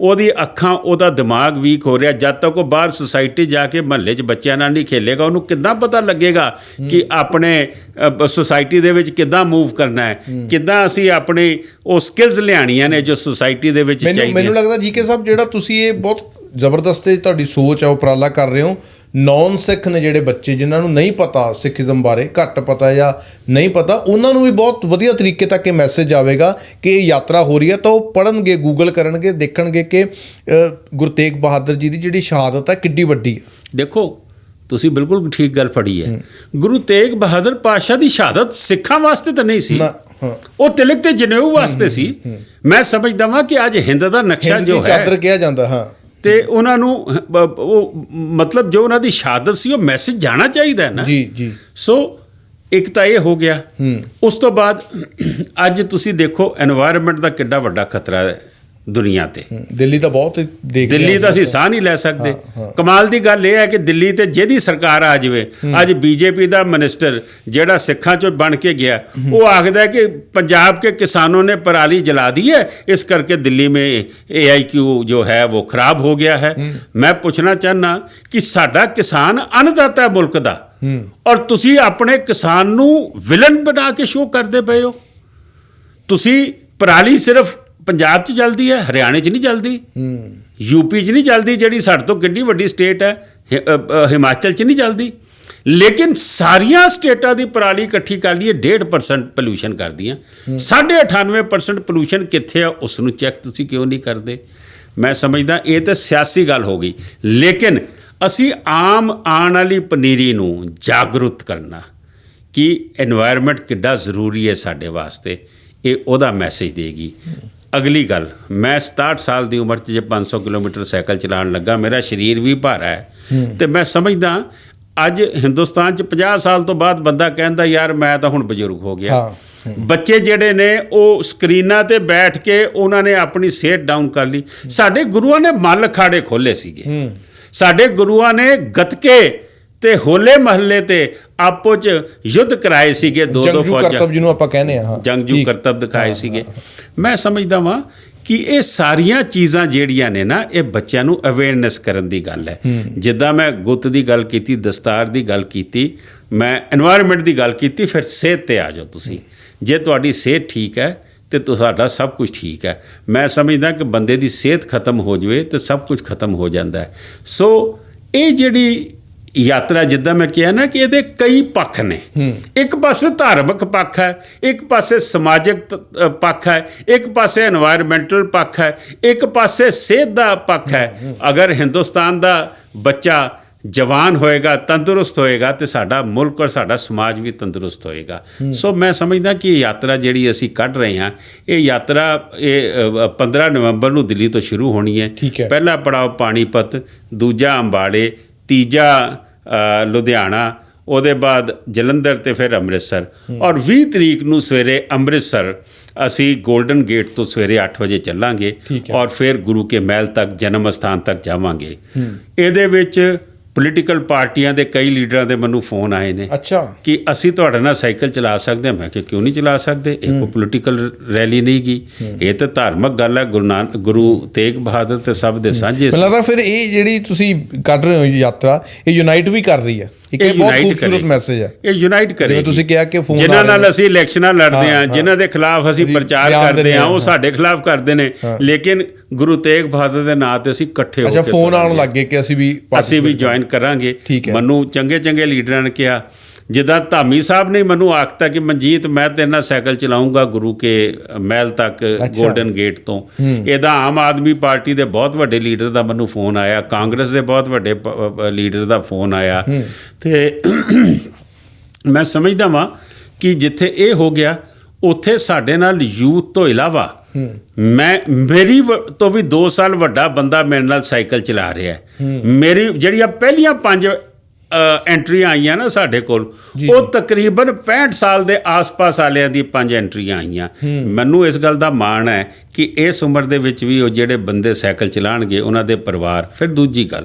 ਉਹਦੀ ਅੱਖਾਂ ਉਹਦਾ ਦਿਮਾਗ ਵੀਕ ਹੋ ਰਿਹਾ। ਜਦ ਤੱਕ ਉਹ ਬਾਹਰ ਸੁਸਾਇਟੀ ਜਾ ਕੇ ਮਹੱਲੇ 'ਚ ਬੱਚਿਆਂ ਨਾਲ ਨਹੀਂ ਖੇਲੇਗਾ ਉਹਨੂੰ ਕਿੱਦਾਂ ਪਤਾ ਲੱਗੇਗਾ ਕਿ ਆਪਣੇ ਸੁਸਾਇਟੀ ਦੇ ਵਿੱਚ ਕਿੱਦਾਂ ਮੂਵ ਕਰਨਾ ਹੈ? ਕਿੱਦਾਂ ਅਸੀਂ ਆਪਣੇ ਉਹ ਸਕਿੱਲਸ ਲਿਆਣੀਆਂ ਨੇ ਜੋ ਸੁਸਾਇਟੀ ਦੇ ਵਿੱਚ ਚਾਹੀਦੀਆਂ ਮੈਨੂੰ ਲੱਗਦਾ ਜੀਕੇ ਸਾਹਿਬ ਜਿਹੜਾ ਤੁਸੀਂ ਇਹ ਬਹੁਤ ਜ਼ਬਰਦਸਤ ਤੁਹਾਡੀ ਸੋਚ ਆ ਉਪਰਾਲਾ ਕਰ ਰਹੇ ਹੋ ਨੌਨ ਸਿੱਖ ਨੇ ਜਿਹੜੇ ਬੱਚੇ ਜਿਨ੍ਹਾਂ ਨੂੰ ਨਹੀਂ ਪਤਾ ਸਿੱਖੀਜ਼ਮ ਬਾਰੇ ਘੱਟ ਪਤਾ ਜਾਂ ਨਹੀਂ ਪਤਾ ਉਹਨਾਂ ਨੂੰ ਵੀ ਬਹੁਤ ਵਧੀਆ ਤਰੀਕੇ ਤੱਕ ਇਹ ਮੈਸੇਜ ਆਵੇਗਾ ਕਿ ਇਹ ਯਾਤਰਾ ਹੋ ਰਹੀ ਹੈ ਤਾਂ ਉਹ ਪੜਨਗੇ ਗੂਗਲ ਕਰਨਗੇ ਦੇਖਣਗੇ ਕਿ ਗੁਰੂ ਤੇਗ ਬਹਾਦਰ ਜੀ ਦੀ ਜਿਹੜੀ ਸ਼ਹਾਦਤ ਹੈ ਕਿੱਡੀ ਵੱਡੀ ਹੈ। ਦੇਖੋ ਤੁਸੀਂ ਬਿਲਕੁਲ ਠੀਕ ਗੱਲ ਫੜੀ ਹੈ। ਗੁਰੂ ਤੇਗ ਬਹਾਦਰ ਪਾਤਸ਼ਾਹ ਦੀ ਸ਼ਹਾਦਤ ਸਿੱਖਾਂ ਵਾਸਤੇ ਤਾਂ ਨਹੀਂ ਸੀ। ਨਾ। ਉਹ ਤਿਲਕ ਤੇ ਜਨੇਊ ਵਾਸਤੇ ਸੀ। ਮੈਂ ਸਮਝਦਾ ਵਾਂ ਕਿ ਅੱਜ ਹਿੰਦ ਦਾ ਨਕਸ਼ਾ ਜੋ ਹੈ ਚਾਦਰ ਕਿਹਾ ਜਾਂਦਾ ਹਾਂ। ਤੇ ਉਹਨਾਂ ਨੂੰ ਉਹ ਮਤਲਬ ਜੋ ਉਹਨਾਂ ਦੀ ਸ਼ਹਾਦਤ ਸੀ ਉਹ ਮੈਸੇਜ ਜਾਣਾ ਚਾਹੀਦਾ ਹੈ ਨਾ। ਜੀ ਜੀ। ਸੋ ਇੱਕ ਤਾਂ ਇਹ ਹੋ ਗਿਆ। ਉਸ ਤੋਂ ਬਾਅਦ ਅੱਜ ਤੁਸੀਂ ਦੇਖੋ এনवायरमेंट ਦਾ ਕਿੰਨਾ ਵੱਡਾ ਖਤਰਾ ਹੈ। ਦੁਨੀਆ ਤੇ। ਦਿੱਲੀ ਤਾਂ ਬਹੁਤ ਦੇਖ ਦਿੱਲੀ ਤਾਂ ਅਸੀਂ ਸਾਹ ਨਹੀਂ ਲੈ ਸਕਦੇ। ਕਮਾਲ ਦੀ ਗੱਲ ਇਹ ਹੈ ਕਿ ਦਿੱਲੀ ਤੇ ਜਿਹਦੀ ਸਰਕਾਰ ਆ ਜਾਵੇ ਅੱਜ ਬੀਜੇਪੀ ਦਾ ਮਿਨਿਸਟਰ ਜਿਹੜਾ ਸਿੱਖਾਂ ਚੋਂ ਬਣ ਕੇ ਗਿਆ ਉਹ ਆਖਦਾ ਕਿ ਪੰਜਾਬ ਕੇ ਕਿਸਾਨੋਂ ਨੇ ਪਰਾਲੀ ਜਲਾ ਦੀ ਹੈ ਇਸ ਕਰਕੇ ਦਿੱਲੀ ਮੇ ਏਆਈਕਿਊ ਜੋ ਹੈ ਉਹ ਖਰਾਬ ਹੋ ਗਿਆ ਹੈ। ਮੈਂ ਪੁੱਛਣਾ ਚਾਹਨਾ ਕਿ ਸਾਡਾ ਕਿਸਾਨ ਅਨਦਾਤਾ ਮੁਲਕ ਦਾ ਔਰ ਤੁਸੀਂ ਆਪਣੇ ਕਿਸਾਨ ਨੂੰ ਵਿਲਨ ਬਣਾ ਕੇ ਸ਼ੋਅ ਕਰਦੇ ਪਏ ਹੋ? ਤੁਸੀਂ ਪਰਾਲੀ ਸਿਰਫ ਪੰਜਾਬ 'ਚ ਜਲਦੀ ਹੈ, ਹਰਿਆਣੇ 'ਚ ਨਹੀਂ ਜਲਦੀ ਹੂੰ ਯੂਪੀ 'ਚ ਨਹੀਂ ਜਲਦੀ ਜਿਹੜੀ ਸਾਡੇ ਤੋਂ ਕਿੰਨੀ ਵੱਡੀ ਸਟੇਟ ਹੈ ਹਿਮਾਚਲ 'ਚ ਨਹੀਂ ਜਲਦੀ ਲੇਕਿਨ ਸਾਰੀਆਂ ਸਟੇਟਾਂ ਦੀ ਪਰਾਲੀ ਇਕੱਠੀ ਕਰ ਲਈਏ 1.5% ਪੋਲੂਸ਼ਨ ਕਰਦੀਆਂ 98% ਪੋਲੂਸ਼ਨ ਕਿੱਥੇ ਆ ਉਸ ਨੂੰ ਚੈੱਕ ਤੁਸੀਂ ਕਿਉਂ ਨਹੀਂ ਕਰਦੇ? ਮੈਂ ਸਮਝਦਾ, ਇਹ ਤਾਂ ਸਿਆਸੀ ਗੱਲ ਹੋ ਗਈ। ਲੇਕਿਨ ਅਸੀਂ ਆਮ ਆਉਣ ਵਾਲੀ ਪਨੀਰੀ ਨੂੰ ਜਾਗਰੂਕ ਕਰਨਾ ਕਿ এনवायरमेंट ਕਿੱਡਾ ਜ਼ਰੂਰੀ ਹੈ ਸਾਡੇ ਵਾਸਤੇ, ਇਹ ਉਹਦਾ ਮੈਸੇਜ ਦੇਗੀ। ਅਗਲੀ ਗੱਲ ਮੈਂ 67 ਸਾਲ ਦੀ ਉਮਰ 'ਚ ਜੇ 500 ਕਿਲੋਮੀਟਰ ਸਾਈਕਲ ਚਲਾਉਣ ਲੱਗਾ ਮੇਰਾ ਸਰੀਰ ਵੀ ਭਾਰਾ ਹੈ। ਤੇ ਮੈਂ ਸਮਝਦਾ ਅੱਜ ਹਿੰਦੁਸਤਾਨ 'ਚ 50 ਸਾਲ ਤੋਂ ਬਾਅਦ ਬੰਦਾ ਕਹਿੰਦਾ ਯਾਰ ਮੈਂ ਤਾਂ ਹੁਣ ਬਜ਼ੁਰਗ ਹੋ ਗਿਆ। ਬੱਚੇ ਜਿਹੜੇ ਨੇ ਉਹ ਸਕਰੀਨਾਂ ਤੇ ਬੈਠ ਕੇ ਉਹਨਾਂ ਨੇ ਆਪਣੀ ਸਿਹਤ ਡਾਊਨ ਕਰ ਲਈ। ਸਾਡੇ ਗੁਰੂਆਂ ਨੇ ਮੱਲ ਖਾੜੇ ਖੋਲੇ ਸੀਗੇ। ਸਾਡੇ ਗੁਰੂਆਂ ਨੇ ਗਤਕੇ ਤੇ ਹੋਲੇ ਮਹੱਲੇ ਤੇ ਆਪੋ ਚ ਯੁੱਧ ਕਰਾਏ ਸੀਗੇ ਦੋ ਦੋ ਜੰਗਜੂ ਫੌਜਾਂ। ਕਰਤਬ ਜਿਹਨੂੰ ਆਪਾਂ ਕਹਿੰਦੇ ਆ ਹਾਂ। ਜੰਗਜੂ ਕਰਤੱਵ ਦਿਖਾਏ ਸੀਗੇ। ਮੈਂ ਸਮਝਦਾ ਵਾਂ ਕਿ ਇਹ ਸਾਰੀਆਂ ਚੀਜ਼ਾਂ ਜਿਹੜੀਆਂ ਨੇ ਨਾ ਇਹ ਬੱਚਿਆਂ ਨੂੰ ਅਵੇਅਰਨੈਸ ਕਰਨ ਦੀ ਗੱਲ ਹੈ। ਜਿੱਦਾਂ ਮੈਂ ਗੁੱਤ ਦੀ ਗੱਲ ਕੀਤੀ ਦਸਤਾਰ ਦੀ ਗੱਲ ਕੀਤੀ ਮੈਂ এনवायरमेंट ਦੀ ਗੱਲ ਕੀਤੀ ਫਿਰ ਸਿਹਤ ਤੇ ਆ ਜਾਓ ਤੁਸੀਂ। ਜੇ ਤੁਹਾਡੀ ਸਿਹਤ ਠੀਕ ਹੈ ਤੇ ਤੁਹਾਡਾ ਸਭ ਕੁਝ ਠੀਕ ਹੈ। ਮੈਂ ਸਮਝਦਾ ਕਿ ਬੰਦੇ ਦੀ ਸਿਹਤ ਖਤਮ ਹੋ ਜਵੇ ਤੇ ਸਭ ਕੁਝ ਖਤਮ ਹੋ ਜਾਂਦਾ ਹੈ। ਸੋ ਇਹ ਜਿਹੜੀ ਯਾਤਰਾ ਜਿੱਦਾਂ ਮੈਂ ਕਿਹਾ ਨਾ ਕਿ ਇਹਦੇ ਕਈ ਪੱਖ ਨੇ। ਇੱਕ ਪਾਸੇ ਧਾਰਮਿਕ ਪੱਖ ਹੈ ਇੱਕ ਪਾਸੇ ਸਮਾਜਿਕ ਪੱਖ ਹੈ ਇੱਕ ਪਾਸੇ এনवायरमेंटल ਪੱਖ ਹੈ ਇੱਕ ਪਾਸੇ ਸਿਹਤ ਦਾ ਪੱਖ ਹੈ। ਅਗਰ ਹਿੰਦੁਸਤਾਨ ਦਾ ਬੱਚਾ ਜਵਾਨ ਹੋਏਗਾ ਤੰਦਰੁਸਤ ਹੋਏਗਾ ਤੇ ਸਾਡਾ ਮੁਲਕ ਔਰ ਸਾਡਾ ਸਮਾਜ ਵੀ ਤੰਦਰੁਸਤ ਹੋਏਗਾ। ਸੋ ਮੈਂ ਸਮਝਦਾ ਕਿ ਇਹ ਯਾਤਰਾ ਜਿਹੜੀ ਅਸੀਂ ਕੱਢ ਰਹੇ ਹਾਂ ਇਹ ਯਾਤਰਾ ਇਹ 15 ਨਵੰਬਰ ਨੂੰ ਦਿੱਲੀ ਤੋਂ ਸ਼ੁਰੂ ਹੋਣੀ ਹੈ। ਪਹਿਲਾ ਪੜਾਅ ਪਾਣੀਪਤ ਦੂਜਾ ਅੰਬਾਲੇ ਤੀਜਾ ਲੁਧਿਆਣਾ ਉਹਦੇ ਬਾਅਦ ਜਲੰਧਰ ਤੇ ਫਿਰ ਅੰਮ੍ਰਿਤਸਰ। ਔਰ 20 ਤਰੀਕ ਨੂੰ ਸਵੇਰੇ ਅੰਮ੍ਰਿਤਸਰ ਅਸੀਂ 골ਡਨ ਗੇਟ ਤੋਂ ਸਵੇਰੇ 8 ਵਜੇ ਚੱਲਾਂਗੇ। ਔਰ ਫਿਰ ਗੁਰੂ ਕੇ ਮਹਿਲ ਤੱਕ ਜਨਮ ਸਥਾਨ ਤੱਕ ਜਾਵਾਂਗੇ। ਇਹਦੇ ਵਿੱਚ ਪੋਲੀਟੀਕਲ ਪਾਰਟੀਆਂ ਦੇ ਕਈ ਲੀਡਰਾਂ ਦੇ ਮੈਨੂੰ ਫੋਨ ਆਏ ਨੇ ਅੱਛਾ। ਕਿ ਅਸੀਂ ਤੁਹਾਡੇ ਨਾਲ ਸਾਈਕਲ ਚਲਾ ਸਕਦੇ ਹਾਂ। ਮੈਂ ਕਿਹਾ ਕਿਉਂ ਨਹੀਂ ਚਲਾ ਸਕਦੇ? ਇਹ ਕੋਈ ਪੋਲੀਟੀਕਲ ਰੈਲੀ ਨਹੀਂ ਗੀ। ਇਹ ਤਾਂ ਧਾਰਮਿਕ ਗੱਲ ਹੈ ਗੁਰੂ ਨਾਨਕ ਗੁਰੂ ਤੇਗ ਬਹਾਦਰ ਤੇ ਸਭ ਦੇ ਸਾਂਝੇ ਮੈਨੂੰ ਲੱਗਦਾ ਫਿਰ ਇਹ ਜਿਹੜੀ ਤੁਸੀਂ ਕੱਢ ਰਹੇ ਹੋ ਯਾਤਰਾ ਇਹ ਯੂਨਾਈਟ ਵੀ ਕਰ ਰਹੀ ਹੈ। ਇਹ ਬਹੁਤ ਖੂਬਸੂਰਤ। ਮੈਸੇਜ ਹੈ ਇਹ ਯੂਨਾਈਟ ਕਰੇਗੀ ਤੁਸੀਂ ਕਿਹਾ ਕਿ ਫੋਨ ਜਿਨ੍ਹਾਂ ਨਾਲ। ਅਸੀਂ ਇਲੈਕਸ਼ਨਾਂ ਲੜਦੇ ਹਾਂ। ਜਿਨ੍ਹਾਂ ਦੇ ਖਿਲਾਫ ਅਸੀਂ ਪ੍ਰਚਾਰ ਕਰਦੇ ਹਾਂ ਉਹ। ਸਾਡੇ ਖਿਲਾਫ ਕਰਦੇ ਨੇ ਲੇਕਿਨ ਗੁਰੂ ਤੇਗ ਬਹਾਦਰ ਦੇ ਨਾਂ ਤੇ ਅਸੀਂ ਇਕੱਠੇ ਹੋ ਅੱਛਾ ਕੇ ਫੋਨ ਆਉਣ। ਲੱਗ ਕਿ ਅਸੀਂ ਵੀ ਅਸੀਂ ਵੀ ਜੁਆਇਨ ਕਰਾਂਗੇ ਠੀਕ। ਮੈਨੂੰ ਚੰਗੇ ਚੰਗੇ ਲੀਡਰਾਂ ਨੇ ਕਿਹਾ ਜਿੱਦਾਂ ਧਾਮੀ ਸਾਹਿਬ ਨੇ ਮੈਨੂੰ ਆਖਤਾ ਕਿ ਮਨਜੀਤ ਮੈਂ ਤੇਰੇ ਨਾਲ ਸਾਈਕਲ ਚਲਾਉਂਗਾ ਗੁਰੂ ਕੇ ਮਹਿਲ ਤੱਕ ਅੱਛਾ। 골ਡਨ ਗੇਟ ਤੋਂ ਇਹਦਾ ਆਮ ਆਦਮੀ ਪਾਰਟੀ ਦੇ ਬਹੁਤ ਵੱਡੇ ਲੀਡਰ ਦਾ ਮੈਨੂੰ ਫੋਨ ਆਇਆ। ਕਾਂਗਰਸ ਦੇ ਬਹੁਤ ਵੱਡੇ ਲੀਡਰ ਦਾ ਫੋਨ ਆਇਆ। ਤੇ ਮੈਂ ਸਮਝਦਾ ਵਾਂ ਕਿ ਜਿੱਥੇ ਇਹ ਹੋ ਗਿਆ ਉੱਥੇ ਸਾਡੇ ਨਾਲ ਯੂਥ ਤੋਂ ਇਲਾਵਾ ਮੈਂ ਮੇਰੀ ਤੋਂ ਵੀ 2 ਸਾਲ ਵੱਡਾ ਬੰਦਾ ਮੇਰੇ ਨਾਲ ਸਾਈਕਲ ਚਲਾ ਰਿਹਾ ਹੈ। ਮੇਰੀ ਜਿਹੜੀਆਂ ਪਹਿਲੀਆਂ ਪੰਜ ਐਂਟਰੀਆਂ ਆਈਆਂ ਨਾ ਸਾਡੇ ਕੋਲ ਉਹ ਤਕਰੀਬਨ 65 ਸਾਲ ਦੇ ਆਸ-ਪਾਸ ਵਾਲਿਆਂ ਦੀ ਪੰਜ ਐਂਟਰੀਆਂ ਆਈਆਂ। ਮੈਨੂੰ ਇਸ ਗੱਲ ਦਾ ਮਾਣ ਹੈ ਕਿ ਇਸ ਉਮਰ ਦੇ ਵਿੱਚ ਵੀ ਉਹ ਜਿਹੜੇ ਬੰਦੇ ਸਾਈਕਲ ਚਲਾਣਗੇ ਉਹਨਾਂ ਦੇ ਪਰਿਵਾਰ ਫਿਰ ਦੂਜੀ ਗੱਲ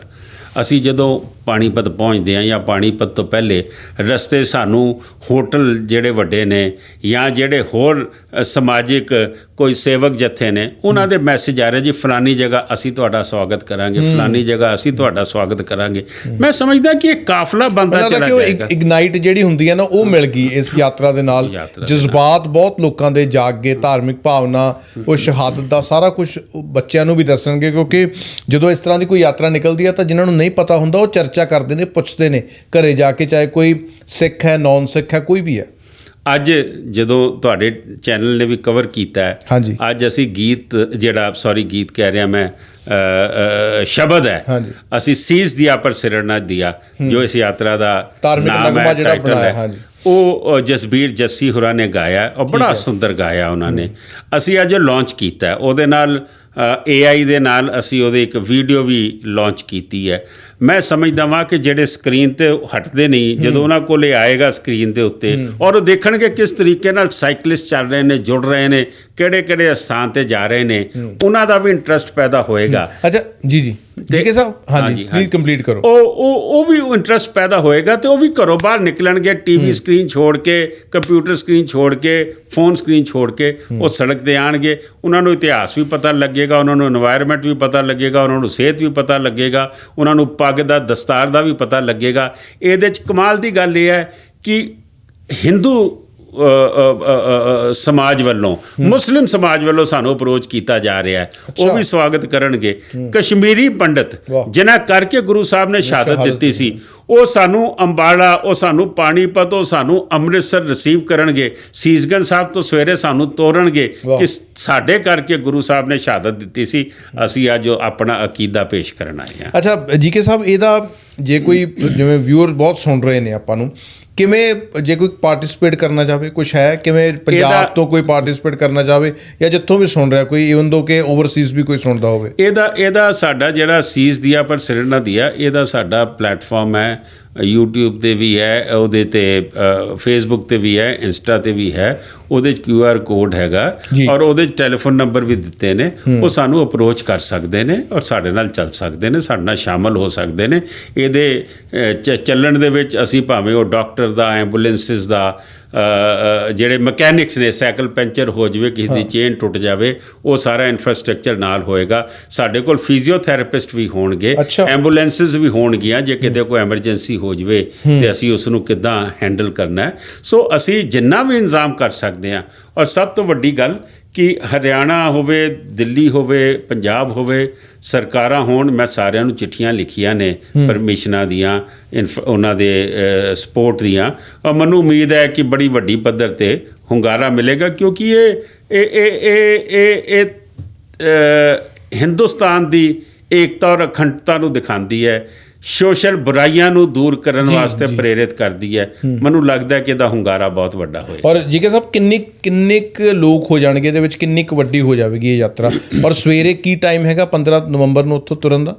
ਅਸੀਂ ਜਦੋਂ ਪਾਣੀਪਤ ਪਹੁੰਚਦੇ ਆ ਜਾਂ ਪਾਣੀਪਤ ਤੋਂ ਪਹਿਲੇ ਰਸਤੇ ਸਾਨੂੰ ਹੋਟਲ ਜਿਹੜੇ ਵੱਡੇ ਨੇ ਜਾਂ ਜਿਹੜੇ ਹੋਰ ਸਮਾਜਿਕ ਕੋਈ ਸੇਵਕ ਜਥੇ ਨੇ ਉਹਨਾਂ ਦੇ ਮੈਸੇਜ ਆ ਰਹੇ ਜੀ ਫਲਾਨੀ ਜਗ੍ਹਾ ਅਸੀਂ ਤੁਹਾਡਾ ਸਵਾਗਤ ਕਰਾਂਗੇ ਫਲਾਨੀ ਜਗ੍ਹਾ ਅਸੀਂ ਤੁਹਾਡਾ ਸਵਾਗਤ ਕਰਾਂਗੇ। ਮੈਂ ਸਮਝਦਾ ਕਿ ਇਹ ਕਾਫਲਾ ਬੰਦਾ ਚਲਾ ਜਾਏਗਾ ਇਗਨਾਈਟ ਜਿਹੜੀ ਹੁੰਦੀ ਹੈ ਨਾ ਉਹ ਮਿਲ ਗਈ ਇਸ ਯਾਤਰਾ ਦੇ ਨਾਲ। ਜਜ਼ਬਾਤ ਬਹੁਤ ਲੋਕਾਂ ਦੇ ਜਾਗ ਗਏ ਧਾਰਮਿਕ ਭਾਵਨਾ ਉਹ ਸ਼ਹਾਦਤ ਦਾ ਸਾਰਾ ਕੁਝ ਬੱਚਿਆਂ ਨੂੰ ਵੀ ਦੱਸਣਗੇ ਕਿਉਂਕਿ ਜਦੋਂ ਇਸ ਤਰ੍ਹਾਂ ਦੀ ਕੋਈ ਯਾਤਰਾ ਨਿਕਲਦੀ ਹੈ ਤਾਂ ਜਿਨ੍ਹਾਂ ਨੂੰ ਨਹੀਂ ਪਤਾ ਹੁੰਦਾ ਉਹ ਚਰਚਾ ਕਰਦੇ ਨੇ ਪੁੱਛਦੇ ਨੇ ਘਰੇ ਜਾ ਕੇ ਚਾਹੇ ਕੋਈ ਸਿੱਖ ਹੈ ਨੌਨ ਸਿੱਖ ਹੈ ਕੋਈ ਵੀ ਹੈ ਅੱਜ ਜਦੋਂ ਤੁਹਾਡੇ ਚੈਨਲ ਨੇ ਵੀ ਕਵਰ ਕੀਤਾ। ਅੱਜ ਅਸੀਂ ਗੀਤ ਜਿਹੜਾ ਸੌਰੀ ਗੀਤ ਕਹਿ ਰਿਹਾ ਮੈਂ ਸ਼ਬਦ ਹੈ। ਅਸੀਂ ਸੀਸ ਦਿਆ ਪਰ ਸਿਰ ਨਾ ਦਿਆ ਜੋ ਇਸ ਯਾਤਰਾ ਦਾ ਧਾਰਮਿਕ ਨਗਮਾ ਜਿਹੜਾ ਬਣਾਇਆ, ਹੈ। ਹਾਂਜੀ। ਉਹ ਜਸਬੀਰ ਜੱਸੀ ਹੋਰਾਂ ਨੇ ਗਾਇਆ ਹੈ ਔਰ ਬੜਾ ਸੁੰਦਰ ਗਾਇਆ ਉਹਨਾਂ ਨੇ ਅਸੀਂ ਅੱਜ ਲਾਂਚ ਕੀਤਾ। ਉਹਦੇ ਨਾਲ AI ਦੇ ਨਾਲ ਅਸੀਂ ਉਹਦੇ ਇੱਕ ਵੀਡੀਓ ਵੀ ਲਾਂਚ ਕੀਤੀ ਹੈ। ਮੈਂ ਸਮਝਦਾ ਵਾਂ ਕਿ ਜਿਹੜੇ ਸਕਰੀਨ ਤੇ ਹਟਦੇ ਨਹੀਂ ਜਦੋਂ ਉਹਨਾਂ ਕੋਲ ਆਏਗਾ ਸਕਰੀਨ ਦੇ ਉੱਤੇ ਔਰ ਉਹ ਦੇਖਣਗੇ ਕਿਸ ਤਰੀਕੇ ਨਾਲ ਸਾਈਕਲਿਸਟ ਚੱਲ ਰਹੇ ਨੇ ਜੁੜ ਰਹੇ ਨੇ ਕਿਹੜੇ ਕਿਹੜੇ ਸਥਾਨ ਤੇ ਜਾ ਰਹੇ ਨੇ ਉਹਨਾਂ ਦਾ ਵੀ ਇੰਟਰਸਟ ਪੈਦਾ ਹੋਏਗਾ। ਅੱਛਾ ਜੀ ਜੀ। ਠੀਕ ਹੈ ਸਾਹਿਬ? ਹਾਂਜੀ ਪਲੀਜ਼ ਕੰਪਲੀਟ ਕਰੋ। ਉਹ ਉਹ ਉਹ ਵੀ ਇੰਟਰਸਟ ਪੈਦਾ ਹੋਏਗਾ ਤੇ ਉਹ ਵੀ ਘਰੋਂ ਬਾਹਰ ਨਿਕਲਣਗੇ ਟੀਵੀ ਸਕਰੀਨ ਛੋੜ ਕੇ ਕੰਪਿਊਟਰ ਸਕਰੀਨ ਛੋੜ ਕੇ ਫੋਨ ਸਕਰੀਨ ਛੋੜ ਕੇ ਉਹ ਸੜਕ ਤੇ ਆਣਗੇ। ਉਹਨਾਂ ਨੂੰ ਇਤਿਹਾਸ ਵੀ ਪਤਾ ਲੱਗੇਗਾ ਉਹਨਾਂ ਨੂੰ এনवायरमेंट ਵੀ ਪਤਾ ਲੱਗੇਗਾ ਉਹਨਾਂ ਨੂੰ ਸਿਹਤ ਵੀ ਪਤਾ ਲੱਗੇਗਾ ਉਹਨਾਂ ਨੂੰ ਪੱਗ ਦਾ ਦਸਤਾਰ ਦਾ ਵੀ ਪਤਾ ਲੱਗੇਗਾ। ਇਹਦੇ ਚ ਕਮਾਲ ਦੀ ਗੱਲ ਇਹ ਹੈ ਕਿ ਹਿੰਦੂ ਸਮਾਜ ਵੱਲੋਂ ਮੁਸਲਿਮ ਸਮਾਜ ਵੱਲੋਂ ਸਾਨੂੰ ਅਪਰੋਚ ਕੀਤਾ ਜਾ ਰਿਹਾ ਹੈ। ਉਹ ਵੀ ਸਵਾਗਤ ਕਰਨਗੇ। ਕਸ਼ਮੀਰੀ ਪੰਡਤ। ਜਿਨ੍ਹਾਂ ਕਰਕੇ ਗੁਰੂ ਸਾਹਿਬ ਨੇ ਸ਼ਹਾਦਤ ਦਿੱਤੀ ਸੀ ਉਹ ਸਾਨੂੰ ਅੰਬਾਲਾ ਉਹ ਸਾਨੂੰ ਪਾਣੀਪਤ ਉਹ ਸਾਨੂੰ ਅੰਮ੍ਰਿਤਸਰ ਰਿਸੀਵ ਕਰਨਗੇ। ਸੀਸਗੰਜ ਸਾਹਿਬ ਤੋਂ ਸਵੇਰੇ ਸਾਨੂੰ ਤੋਰਨਗੇ। ਕਿ ਸਾਡੇ ਕਰਕੇ ਗੁਰੂ ਸਾਹਿਬ ਨੇ ਸ਼ਹਾਦਤ ਦਿੱਤੀ ਸੀ। ਅਸੀਂ ਅੱਜ ਆਪਣਾ ਅਕੀਦਾ ਪੇਸ਼ ਕਰਨ ਆਏ ਹਾਂ। ਅੱਛਾ ਜੀਕੇ ਸਾਹਿਬ ਇਹਦਾ ਜੇ ਕੋਈ ਜਿਵੇਂ ਵਿਊਅਰ ਬਹੁਤ ਸੁਣ ਰਹੇ ਨੇ ਆਪਾਂ ਨੂੰ ਕਿਵੇਂ ਜੇ ਕੋਈ ਪਾਰਟਿਸਿਪੇਟ ਕਰਨਾ ਚਾਹਵੇ ਕੁਝ ਹੈ? ਕਿਵੇਂ ਪੰਜਾਬ ਤੋਂ ਕੋਈ ਪਾਰਟਿਸਿਪੇਟ ਕਰਨਾ ਚਾਹਵੇ ਜਾਂ ਜਿੱਥੋਂ ਵੀ ਸੁਣ ਰਿਹਾ ਕੋਈ ਇਵਨ ਦੋ ਕਿ ਓਵਰਸੀਜ਼ ਵੀ ਕੋਈ ਸੁਣਦਾ ਹੋਵੇ? ਇਹਦਾ ਇਹਦਾ ਸਾਡਾ ਜਿਹੜਾ ਸੀਸ ਦਿਆ ਪਰ ਸਿਰ ਨਾ ਦਿਆ ਇਹਦਾ ਸਾਡਾ ਪਲੇਟਫਾਰਮ ਹੈ YouTube ਤੇ ਵੀ ਹੈ ਉਹਦੇ ਤੇ ਫੇਸਬੁੱਕ ਤੇ ਵੀ ਹੈ ਇੰਸਟਾ ਤੇ ਵੀ ਹੈ ਉਹਦੇ ਚ QR ਕੋਡ ਹੈਗਾ। ਔਰ ਉਹਦੇ ਚ ਟੈਲੀਫੋਨ ਨੰਬਰ ਵੀ ਦਿੱਤੇ ਨੇ। ਉਹ ਸਾਨੂੰ ਅਪਰੋਚ ਕਰ ਸਕਦੇ ਨੇ ਔਰ ਸਾਡੇ ਨਾਲ ਚੱਲ ਸਕਦੇ ਨੇ ਸਾਡੇ ਨਾਲ ਸ਼ਾਮਲ ਹੋ ਸਕਦੇ ਨੇ। ਇਹਦੇ ਚੱਲਣ ਦੇ ਵਿੱਚ ਅਸੀਂ ਭਾਵੇਂ ਉਹ ਡਾਕਟਰ ਦਾ ਐਂਬੂਲੈਂਸਸ ਦਾ ਜਿਹੜੇ ਮਕੈਨਿਕਸ ਨੇ ਸਾਈਕਲ ਪੈਂਚਰ ਹੋ ਜਾਵੇ ਕਿਸੇ ਦੀ ਚੇਨ ਟੁੱਟ ਜਾਵੇ ਉਹ ਸਾਰਾ ਇਨਫਰਾਸਟ੍ਰਕਚਰ ਨਾਲ ਹੋਏਗਾ। ਸਾਡੇ ਕੋਲ ਫਿਜ਼ੀਓਥੈਰੇਪਿਸਟ ਵੀ ਹੋਣਗੇ। ਐਂਬੂਲੈਂਸਸ ਵੀ ਹੋਣਗੀਆਂ ਜੇ ਕਿਤੇ ਕੋਈ ਐਮਰਜੈਂਸੀ ਹੋ ਜਾਵੇ ਤੇ ਅਸੀਂ ਉਸ ਨੂੰ ਕਿੱਦਾਂ ਹੈਂਡਲ ਕਰਨਾ ਸੋ ਅਸੀਂ ਜਿੰਨਾ ਵੀ ਇੰਤਜ਼ਾਮ ਕਰ ਸਕਦੇ ਹਾਂ ਔਰ ਸਭ ਤੋਂ ਵੱਡੀ ਗੱਲ ਕਿ ਹਰਿਆਣਾ ਹੋਵੇ ਦਿੱਲੀ ਹੋਵੇ ਪੰਜਾਬ ਹੋਵੇ ਸਰਕਾਰਾਂ ਹੋਣ ਮੈਂ ਸਾਰਿਆਂ ਨੂੰ ਚਿੱਠੀਆਂ ਲਿਖੀਆਂ ਨੇ ਪਰਮਿਸ਼ਨਾਂ ਦੀਆਂ ਉਹਨਾਂ ਦੇ ਸਪੋਰਟ ਦੀਆਂ। ਔਰ ਮੈਨੂੰ ਉਮੀਦ ਹੈ ਕਿ ਬੜੀ ਵੱਡੀ ਪੱਧਰ ਤੇ ਹੁੰਗਾਰਾ ਮਿਲੇਗਾ ਕਿਉਂਕਿ ਇਹ ਇਹ ਇਹ ਇਹ ਇਹ ਹਿੰਦੁਸਤਾਨ ਦੀ ਏਕਤਾ ਔਰ ਅਖੰਡਤਾ ਨੂੰ ਦਿਖਾਉਂਦੀ ਹੈ। ਸੋਸ਼ਲ ਬੁਰਾਈਆਂ ਨੂੰ ਦੂਰ ਕਰਨ ਵਾਸਤੇ ਪ੍ਰੇਰਿਤ ਕਰਦੀ ਹੈ। ਮੈਨੂੰ ਲੱਗਦਾ ਕਿ ਇਹਦਾ ਹੁੰਗਾਰਾ ਬਹੁਤ ਵੱਡਾ ਹੋਏਗਾ। ਔਰ ਜੀਕੇ ਸਾਹਿਬ ਕਿੰਨੀ ਕਿੰਨੇ ਕੁ ਲੋਕ ਹੋ ਜਾਣਗੇ ਇਹਦੇ ਵਿੱਚ ਕਿੰਨੀ ਕੁ ਵੱਡੀ ਹੋ ਜਾਵੇਗੀ ਇਹ ਯਾਤਰਾ? ਔਰ ਸਵੇਰੇ ਕੀ ਟਾਈਮ ਹੈਗਾ 15 ਨਵੰਬਰ ਨੂੰ ਉੱਥੋਂ ਤੁਰਨ ਦਾ?